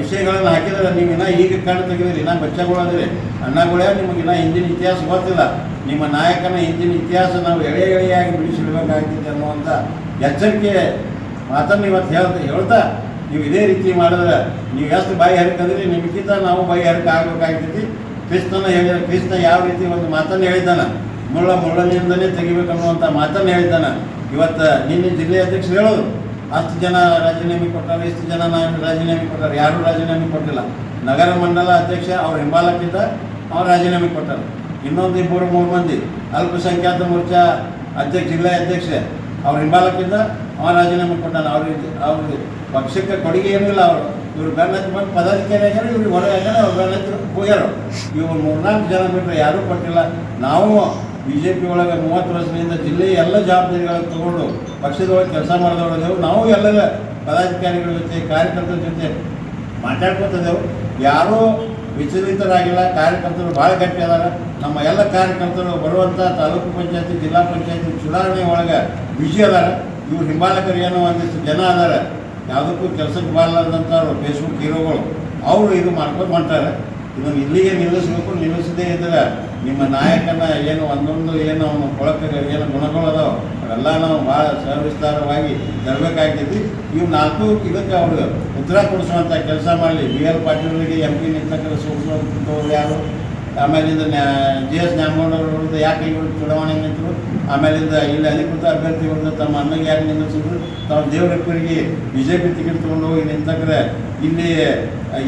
ವಿಷಯಗಳನ್ನು ಹಾಕಿದ್ರೆ ನೀವು ಇನ್ನೂ ಈಗ ಕಣ್ಣು ತೆಗೆದಿರಿ. ಇನ್ನೂ ಬಚ್ಚಗಳದಿರಿ. ಅಣ್ಣಗಳೇ, ನಿಮಗೆ ಇನ್ನೂ ಹಿಂದಿನ ಇತಿಹಾಸ ಗೊತ್ತಿಲ್ಲ. ನಿಮ್ಮ ನಾಯಕನ ಹಿಂದಿನ ಇತಿಹಾಸ ನಾವು ಎಳೆ ಎಳೆಯಾಗಿ ಬಿಡಿಸಿಡಬೇಕಾಗ್ತಿದೆ ಅನ್ನುವಂಥ ಎಚ್ಚರಿಕೆ ಮಾತನ್ನು ಇವತ್ತು ಹೇಳ್ತಾ ಹೇಳ್ತಾ ನೀವು ಇದೇ ರೀತಿ ಮಾಡಿದ್ರೆ ನೀವು ಎಷ್ಟು ಬಾಯಿ ಹರಿಕಂದ್ರೆ ನಿಮಗಿಂತ ನಾವು ಬಾಯಿ ಹರಕ ಆಗಬೇಕಾಗ್ತೈತಿ ಕ್ರಿಸ್ತನ ಹೇಳಿದ ಕ್ರಿಸ್ತ ಯಾವ ರೀತಿ ಒಂದು ಮಾತನ್ನು ಹೇಳಿದ್ದಾನ? ಮುಳ್ಳ ಮುಳ್ಳನಿಂದಲೇ ತೆಗಿಬೇಕನ್ನುವಂಥ ಮಾತನ್ನು ಹೇಳಿದ್ದಾನ. ಇವತ್ತು ನಿನ್ನೆ ಜಿಲ್ಲೆ ಅಧ್ಯಕ್ಷರು ಹೇಳೋದು, ಅಷ್ಟು ಜನ ರಾಜೀನಾಮೆ ಕೊಟ್ಟಾರೆ ಇಷ್ಟು ಜನ ನಾನು ರಾಜೀನಾಮೆ ಕೊಟ್ಟಾರೆ ಯಾರೂ ರಾಜೀನಾಮೆ ಕೊಟ್ಟಿಲ್ಲ. ನಗರ ಮಂಡಲ ಅಧ್ಯಕ್ಷ ಅವ್ರ ಹಿಂಬಾಲಕ್ಕಿದ್ದ ಅವ್ರು ರಾಜೀನಾಮೆ ಕೊಟ್ಟರು. ಇನ್ನೊಂದು ಇಬ್ಬರು ಮೂರು ಮಂದಿ. ಅಲ್ಪಸಂಖ್ಯಾತ ಮೋರ್ಚಾ ಅಧ್ಯಕ್ಷ ಜಿಲ್ಲಾ ಅಧ್ಯಕ್ಷ ಅವ್ರ ಹಿಂಬಾಲಕಿಂದ ಅವ ರಾಜೀನಾಮೆ ಕೊಟ್ಟಾನ ಅವ್ರಿಗೆ ಅವ್ರಿಗೆ ಪಕ್ಷಕ್ಕೆ ಕೊಡುಗೆ ಏನಿಲ್ಲ ಅವರು. ಇವ್ರು ಬೆನ್ನತ್ತಿ ಬಂದು ಪದಾಧಿಕಾರಿ ಆಗ್ಯಾರ, ಇವ್ರಿಗೆ ಹೊರಗೆ ಆಗ್ಯಾರ, ಅವ್ರು ಬೆನ್ನತ್ತಿ ಹೋಗ್ಯಾರ ಇವ್ರು ಮೂರ್ನಾಲ್ಕು ಜನ ಬಿಟ್ಟರೆ ಯಾರೂ ಕೊಟ್ಟಿಲ್ಲ. ನಾವು ಬಿ ಜೆ ಪಿ ಒಳಗೆ ಮೂವತ್ತು ವರ್ಷದಿಂದ ಜಿಲ್ಲೆಯ ಎಲ್ಲ ಜವಾಬ್ದಾರಿಗಳನ್ನು ತಗೊಂಡು ಪಕ್ಷದೊಳಗೆ ಕೆಲಸ ಮಾಡಿದವರದೇವು ನಾವು ಎಲ್ಲ ಪದಾಧಿಕಾರಿಗಳ ಜೊತೆ, ಕಾರ್ಯಕರ್ತರ ಜೊತೆ ಮಾತಾಡ್ಕೊತಿದ್ದೆವು ಯಾರೂ ವಿಚಲಿತರಾಗಿಲ್ಲ, ಕಾರ್ಯಕರ್ತರು ಭಾಳ ಗಟ್ಟಿ ಅದಾರ. ನಮ್ಮ ಎಲ್ಲ ಕಾರ್ಯಕರ್ತರು ಬರುವಂಥ ತಾಲೂಕು ಪಂಚಾಯತಿ, ಜಿಲ್ಲಾ ಪಂಚಾಯತಿ ಚುನಾವಣೆ ಒಳಗೆ ಬಿಜಿ ಅದಾರ. ಇವ್ರು ಹಿಂಬಾಲಕರು ಏನೋ ಒಂದಿಷ್ಟು ಜನ ಅದಾರ. ಯಾವುದಕ್ಕೂ ಕೆಲಸಕ್ಕೆ ಬಾರಲಾರ್ದಂಥವ್ರು ಫೇಸ್ಬುಕ್ ಹೀರೋಗಳು. ಅವರು ಇದು ಮಾಡ್ಕೊಂಡು ಹೊಂಟಾರೆ. ಇದನ್ನು ಇಲ್ಲಿಗೆ ನಿಲ್ಲಿಸಬೇಕು, ನಿಲ್ಲಿಸದೇ ಇದ್ರೆ ನಿಮ್ಮ ನಾಯಕನ ಏನು ಒಂದೊಂದು ಏನು ಅವನು ಕೊಳಕ ಏನು ಗುಣಗಳು ಅದಾವ ಅವೆಲ್ಲ ನಾವು ಭಾಳ ಸವಿಸ್ತಾರವಾಗಿ ತರಬೇಕಾಗ್ತೈತಿ. ಇವು ನಾಲ್ಕು ಇದಕ್ಕೆ ಅವ್ರಿಗೆ ಉತ್ತರ ಕೊಡಿಸುವಂಥ ಕೆಲಸ ಮಾಡಲಿ. ಬಿ ಎಲ್ ಪಾಟೀಲ್ರಿಗೆ ಎಂ ಪಿ ನಿಂತಕ್ಕಂಥ ಸೂಚಿಸುವಂಥವ್ರು ಯಾರು? ಆಮೇಲಿಂದ ಜಿ ಎಸ್ ನ್ಯಾಮಗೌಡರವ್ರದ್ದು ಯಾಕೆ ಇವರು ಚುನಾವಣೆ ನಿಂತರು? ಆಮೇಲಿಂದ ಇಲ್ಲಿ ಅಧಿಕೃತ ಅಭ್ಯರ್ಥಿಗಳನ್ನ ತಮ್ಮ ಅಣ್ಣಗೆ ಯಾಕೆ ನಿಲ್ಲಿಸಿದ್ರು? ತಾವು ದೇವರಪ್ಪರಿಗೆ ಬಿ ಜೆ ಪಿ ಟಿಕೆಟ್ ತೊಗೊಂಡು ಹೋಗಿ ನಿಂತಕ್ರೆ ಇಲ್ಲಿ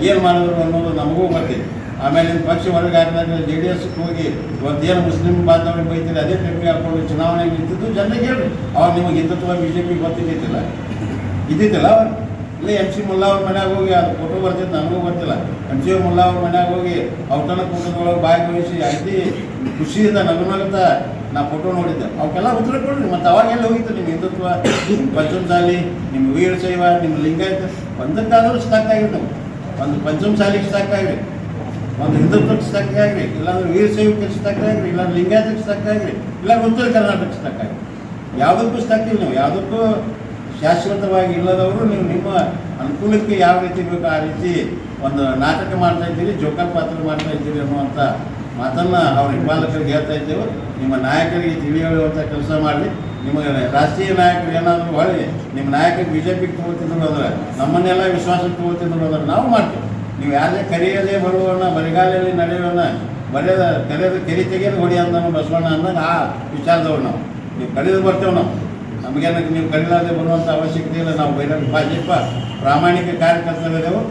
ಏನು ಮಾಡಿದ್ರು ಅನ್ನೋದು ನಮಗೂ ಗೊತ್ತಿದೆ. ಆಮೇಲೆ ನಿಮ್ಮ ಪಕ್ಷ ಹೊರಗೆ ಹಾಕಿದಾಗ ಜೆ ಡಿ ಎಸ್ಗೆ ಹೋಗಿ ಇವತ್ತೇನು ಮುಸ್ಲಿಂ ಬಾಂಧವ್ರಿಗೆ ಬೈತೀರಿ, ಅದೇ ಟೈಮಿಗೆ ಹಾಕೊಂಡು ಚುನಾವಣೆ ನಿಂತಿದ್ದು ಜನರಿಗೆ ಹೇಳಿ ಅವಾಗ ನಿಮಗೆ ಹಿಂದುತ್ವ ಬಿ ಜೆ ಪಿ ಗೊತ್ತಿದ್ದಿಲ್ಲ ಇದ್ದಿದ್ದಿಲ್ಲ ಅವ್ರು? ಇಲ್ಲ ಎಂ ಸಿ ಮುಲ್ಲಾ ಅವ್ರ ಮನೆಯಾಗ ಹೋಗಿ ಅದು ಫೋಟೋ ಬರ್ತಿತ್ತು ನನಗೂ ಗೊತ್ತಿಲ್ಲ. ಎಂ ಸಿ ಮುಲ್ಲಾ ಅವ್ರ ಮನ್ಯಾಗ ಹೋಗಿ ಔತಣ ಕೂಟದೊಳಗೆ ಭಾಗವಹಿಸಿ ಅತಿ ಖುಷಿಯಿಂದ ನಗು ನಗುತ್ತಾ ನಾ ಫೋಟೋ ನೋಡಿದ್ದೆ. ಅವಕ್ಕೆಲ್ಲ ಉತ್ತರ ಕೊಡ್ರಿ, ಮತ್ತು ಅವಾಗ ಎಲ್ಲಿ ಹೋಗಿತ್ತು ನಿಮ್ಮ ಹಿಂದುತ್ವ? ನಿಮ್ಮ ಪಂಚಮಸಾಲಿ ನಿಮ್ಮ ವೀರಶೈವ ನಿಮ್ಮ ಲಿಂಗಾಯತ, ಒಂದಕ್ಕಾದರೂ ಸ್ಟಾಕ್ ಆಗಿತ್ತು ಒಂದು ಪಂಚಮಸಾಲಿಗೆ ಸ್ಟಾಕ್ ಆಗಿರಿ ಒಂದು ಹಿಂದುತ್ವಕ್ಕೆ ಸ್ಟಕ್ ಆಗ್ರಿ ಇಲ್ಲಾಂದ್ರೆ ವೀರಶೈವಕ್ಕೆ ಸ್ಟಕ್ ಆಗ್ರಿ ಇಲ್ಲಾಂದ್ರೆ ಲಿಂಗಾಯತಕ್ಕೆ ಸ್ಟಕ್ ಆಗ್ರಿ ಇಲ್ಲ ಉತ್ತರ ಕರ್ನಾಟಕಕ್ಕೆ ಸ್ಟಕ್ ಆಗ್ರಿ ಯಾವುದಕ್ಕೂ ಸ್ಟಕ್ ನೀವು. ಯಾವುದಕ್ಕೂ ಶಾಶ್ವತವಾಗಿ ಇಲ್ಲದವರು ನೀವು ನಿಮ್ಮ ಅನುಕೂಲಕ್ಕೆ ಯಾವ ರೀತಿ ಬೇಕು ಆ ರೀತಿ ಒಂದು ನಾಟಕ ಮಾಡ್ತಾ ಇದ್ದೀರಿ ಜೋಕರ್ ಪಾತ್ರ ಮಾಡ್ತಾ ಇದ್ದೀರಿ ಅನ್ನುವಂಥ ಮಾತನ್ನು ಅವ್ರ ಹಿಂಬಾಲಕರಿಗೆ ಹೇಳ್ತಾ ಇದ್ದೇವೆ. ನಿಮ್ಮ ನಾಯಕರಿಗೆ ತಿಳಿಯುವಂಥ ಕೆಲಸ ಮಾಡಲಿ. ನಿಮಗೆ ರಾಷ್ಟ್ರೀಯ ನಾಯಕರು ಏನಾದರೂ ಹೊಳ್ಳಿ ನಿಮ್ಮ ನಾಯಕರು ಬಿ ಜೆ ಪಿಗೆ ತೊಗೊಳ್ತಿದ್ರು ಅಂದ್ರೆ ನಮ್ಮನ್ನೆಲ್ಲ ವಿಶ್ವಾಸಕ್ಕೆ ತೊಗೊಳ್ತಿದ್ರು ಅಂದ್ರೆ ನಾವು ಮಾಡ್ತೀವಿ. ನೀವು ಯಾರೇ ಕರೆಯದೇ ಬರುವಣ್ಣ ಬರಿಗಾಲಲ್ಲಿ ನಡೆಯೋಣ ಬರೆಯದ ಕರೆಯೋದು ಕೆರೆ ತೆಗೆಯೋದು ಹೊಡಿ ಅಂದನು ಬಸವಣ್ಣ ಅನ್ನೋದು ಆ ವಿಚಾರದವ್ರು ನಾವು. ನೀವು ಕರೆದು ಬರ್ತೇವೆ ನಾವು. ನಮಗೇನಕ್ಕೆ ನೀವು ಕರೀಲಾರದೆ ಬರುವಂಥ ಅವಶ್ಯಕತೆ ಇಲ್ಲ. ನಾವು ಬೈರಂಗ ಭಾಜಪ ಪ್ರಾಮಾಣಿಕ ಕಾರ್ಯಕರ್ತರಿದ್ದೆವು.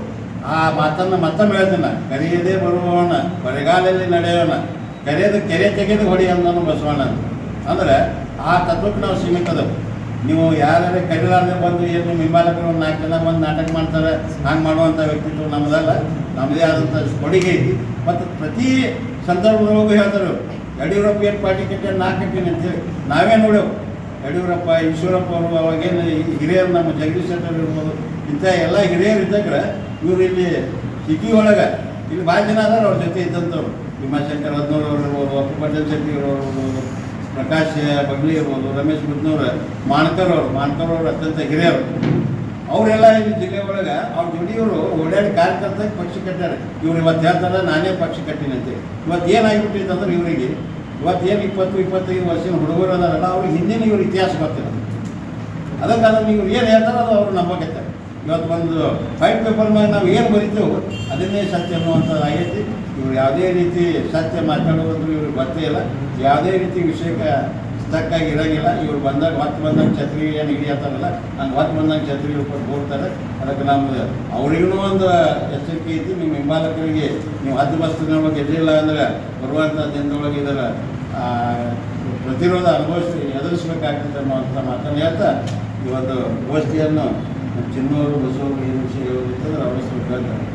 ಆ ಮಾತನ್ನು ಮತ್ತೊಮ್ಮೆ ಹೇಳ್ತೀನಿ. ಕರೆಯದೇ ಬರುವವಣ್ಣ ಬರೆಗಾಲಲ್ಲಿ ನಡೆಯೋಣ ಕರೆಯೋದು ಕೆರೆ ತೆಗೆದು ಹೊಡಿ ಅಂದನು ಬಸವಣ್ಣ ಅಂತ. ಅಂದ್ರೆ ಆ ತತ್ವಕ್ಕೆ ನಾವು ಸೀಮಿತದವು ನೀವು ಯಾರೇ ಕರೀಲಾರ್ದೆ ಬಂದು ಏನು ನಿಮ್ಮ ಹಿಂಬಾಲಕರು ನಾಲ್ಕು ಜನ ಬಂದು ನಾಟಕ ಮಾಡ್ತಾರೆ ಹಂಗೆ ಮಾಡುವಂಥ ವ್ಯಕ್ತಿತ್ವ ನಮ್ಮದಲ್ಲ ನಮ್ಮದೇ ಆದಂಥ ಕೊಡುಗೆ ಐತಿ ಮತ್ತು ಪ್ರತಿ ಸಂದರ್ಭದೊಳಗೂ ಹೇಳ್ತಾರೆ. ಯಡಿಯೂರಪ್ಪ ಏನು ಪಾರ್ಟಿ ನಾಲ್ಕು ಅಂತ ಅಂತೇಳಿ. ನಾವೇ ನೋಡೆವು. ಯಡಿಯೂರಪ್ಪ, ಈಶ್ವರಪ್ಪ ಅವರು ಅವಾಗೇನು ಹಿರಿಯರು ನಮ್ಮ ಜಗದೀಶ್ ಶೆಟ್ಟರ್ ಇರ್ಬೋದು, ಇಂಥ ಎಲ್ಲ ಹಿರಿಯರು ಇದ್ದಾಗ ಇವರು ಇಲ್ಲಿ ಸಿಟಿ ಒಳಗೆ, ಇಲ್ಲಿ ಭಾಳ ಜನ ಅದಾರ ಅವ್ರ ಜೊತೆ ಇದ್ದಂಥವ್ರು. ಭೀಮಾಶಂಕರ್ ಹದ್ನೂರು ಅವರು ಇರ್ಬೋದು ಅಪ್ಪು ಪಟೇಲ್ ಶೆಟ್ಟಿ ಅವರು ಇರ್ಬೋದು ಪ್ರಕಾಶ್ ಬಗ್ಲಿ ಇರ್ಬೋದು, ರಮೇಶ್ ಮುದ್ನೂರ್ ಮಾನಕರ್ ಅವರು ಮಾನಕರ್ ಅವರು ಅತ್ಯಂತ ಹಿರಿಯರು. ಅವರೆಲ್ಲ ಈ ಜಿಲ್ಲೆ ಒಳಗೆ ಅವ್ರ ಜೋಡಿಯವರು ಓಡಾಡಿ ಕಾರ್ಯಕರ್ತ ಪಕ್ಷ ಕಟ್ಟಾರೆ ಇವ್ರು ಇವತ್ತು ಹೇಳ್ತಾರೆ, ನಾನೇ ಪಕ್ಷ ಕಟ್ಟಿನಂತೆ ಇವತ್ತು ಏನಾಗ್ಬಿಟ್ಟಿತ್ತು ಅಂದ್ರೆ ಇವರಿಗೆ, ಇವತ್ತು ಏನು ಇಪ್ಪತ್ತು, ಇಪ್ಪತ್ತೈದು ವರ್ಷದ ಹುಡುಗರು ಅದಾರಲ್ಲ, ಅವ್ರಿಗೆ ಹಿಂದಿನ ಇವ್ರ ಇತಿಹಾಸ ಗೊತ್ತಿಲ್ಲ. ಅದಕ್ಕೆ ಇವ್ರು ಏನು ಹೇಳ್ತಾರೆ ಅದು ಅವ್ರು ನಂಬಕತ್ತಾರೆ ಇವತ್ತು ಒಂದು ವೈಟ್ ಪೇಪರ್ ಮೇಲೆ ನಾವು ಏನು ಬರಿತೇವೆ ಅದನ್ನೇ ಸತ್ಯ ಅನ್ನುವಂಥದ್ದು ಆಗೈತಿ. ಇವರು ಯಾವುದೇ ರೀತಿ ಸತ್ಯ ಮಾತಾಡೋದಂದ್ರೆ ಇವ್ರಿಗೆ ಗೊತ್ತೇ ಇಲ್ಲ. ಯಾವುದೇ ರೀತಿ ವಿಷಯಕ್ಕೆ ಸ್ಟಕ್ಕಾಗಿ ಇರೋಂಗಿಲ್ಲ. ಇವ್ರು ಬಂದಾಗ ಹೊತ್ತು ಬಂದಾಗ ಛತ್ರಿ ಏನು ಹಿಡಿಯತ್ತಾರಲ್ಲ ಹಂಗೆ ಹೊತ್ತು ಬಂದಾಗ ಛತ್ರಿ ಕೊಟ್ಟು ಹೋಗ್ತಾರೆ. ಅದಕ್ಕೆ ನಮ್ದು ಅವ್ರಿಗೂ ಒಂದು ಎಚ್ಚರಿಕೆ ಐತಿ. ನಿಮ್ಮ ಹಿಂಬಾಲಕರಿಗೆ ನೀವು ಹದ್ದು ನಮಗೆ ಗೆದ್ದಿಲ್ಲ ಅಂದ್ರೆ ಬರುವಂಥ ದಿನದೊಳಗೆ ಇದರ ಪ್ರತಿರೋಧ ಅನುಭವಿಸಿ ಎದುರಿಸಬೇಕಾಗ್ತದೆ ಅನ್ನುವಂಥ ಮಾತನ್ನು ಹೇಳ್ತಾ ಈ ಒಂದು ಗೋಷ್ಠಿಯನ್ನು ಚಿನ್ನೂರು ಬಸವರು ಈ ವಿಷಯ ಹೇಳಿದ್ರೆ ಅವರ ಹೆಸರು ಕೇಳ್ತಾರೆ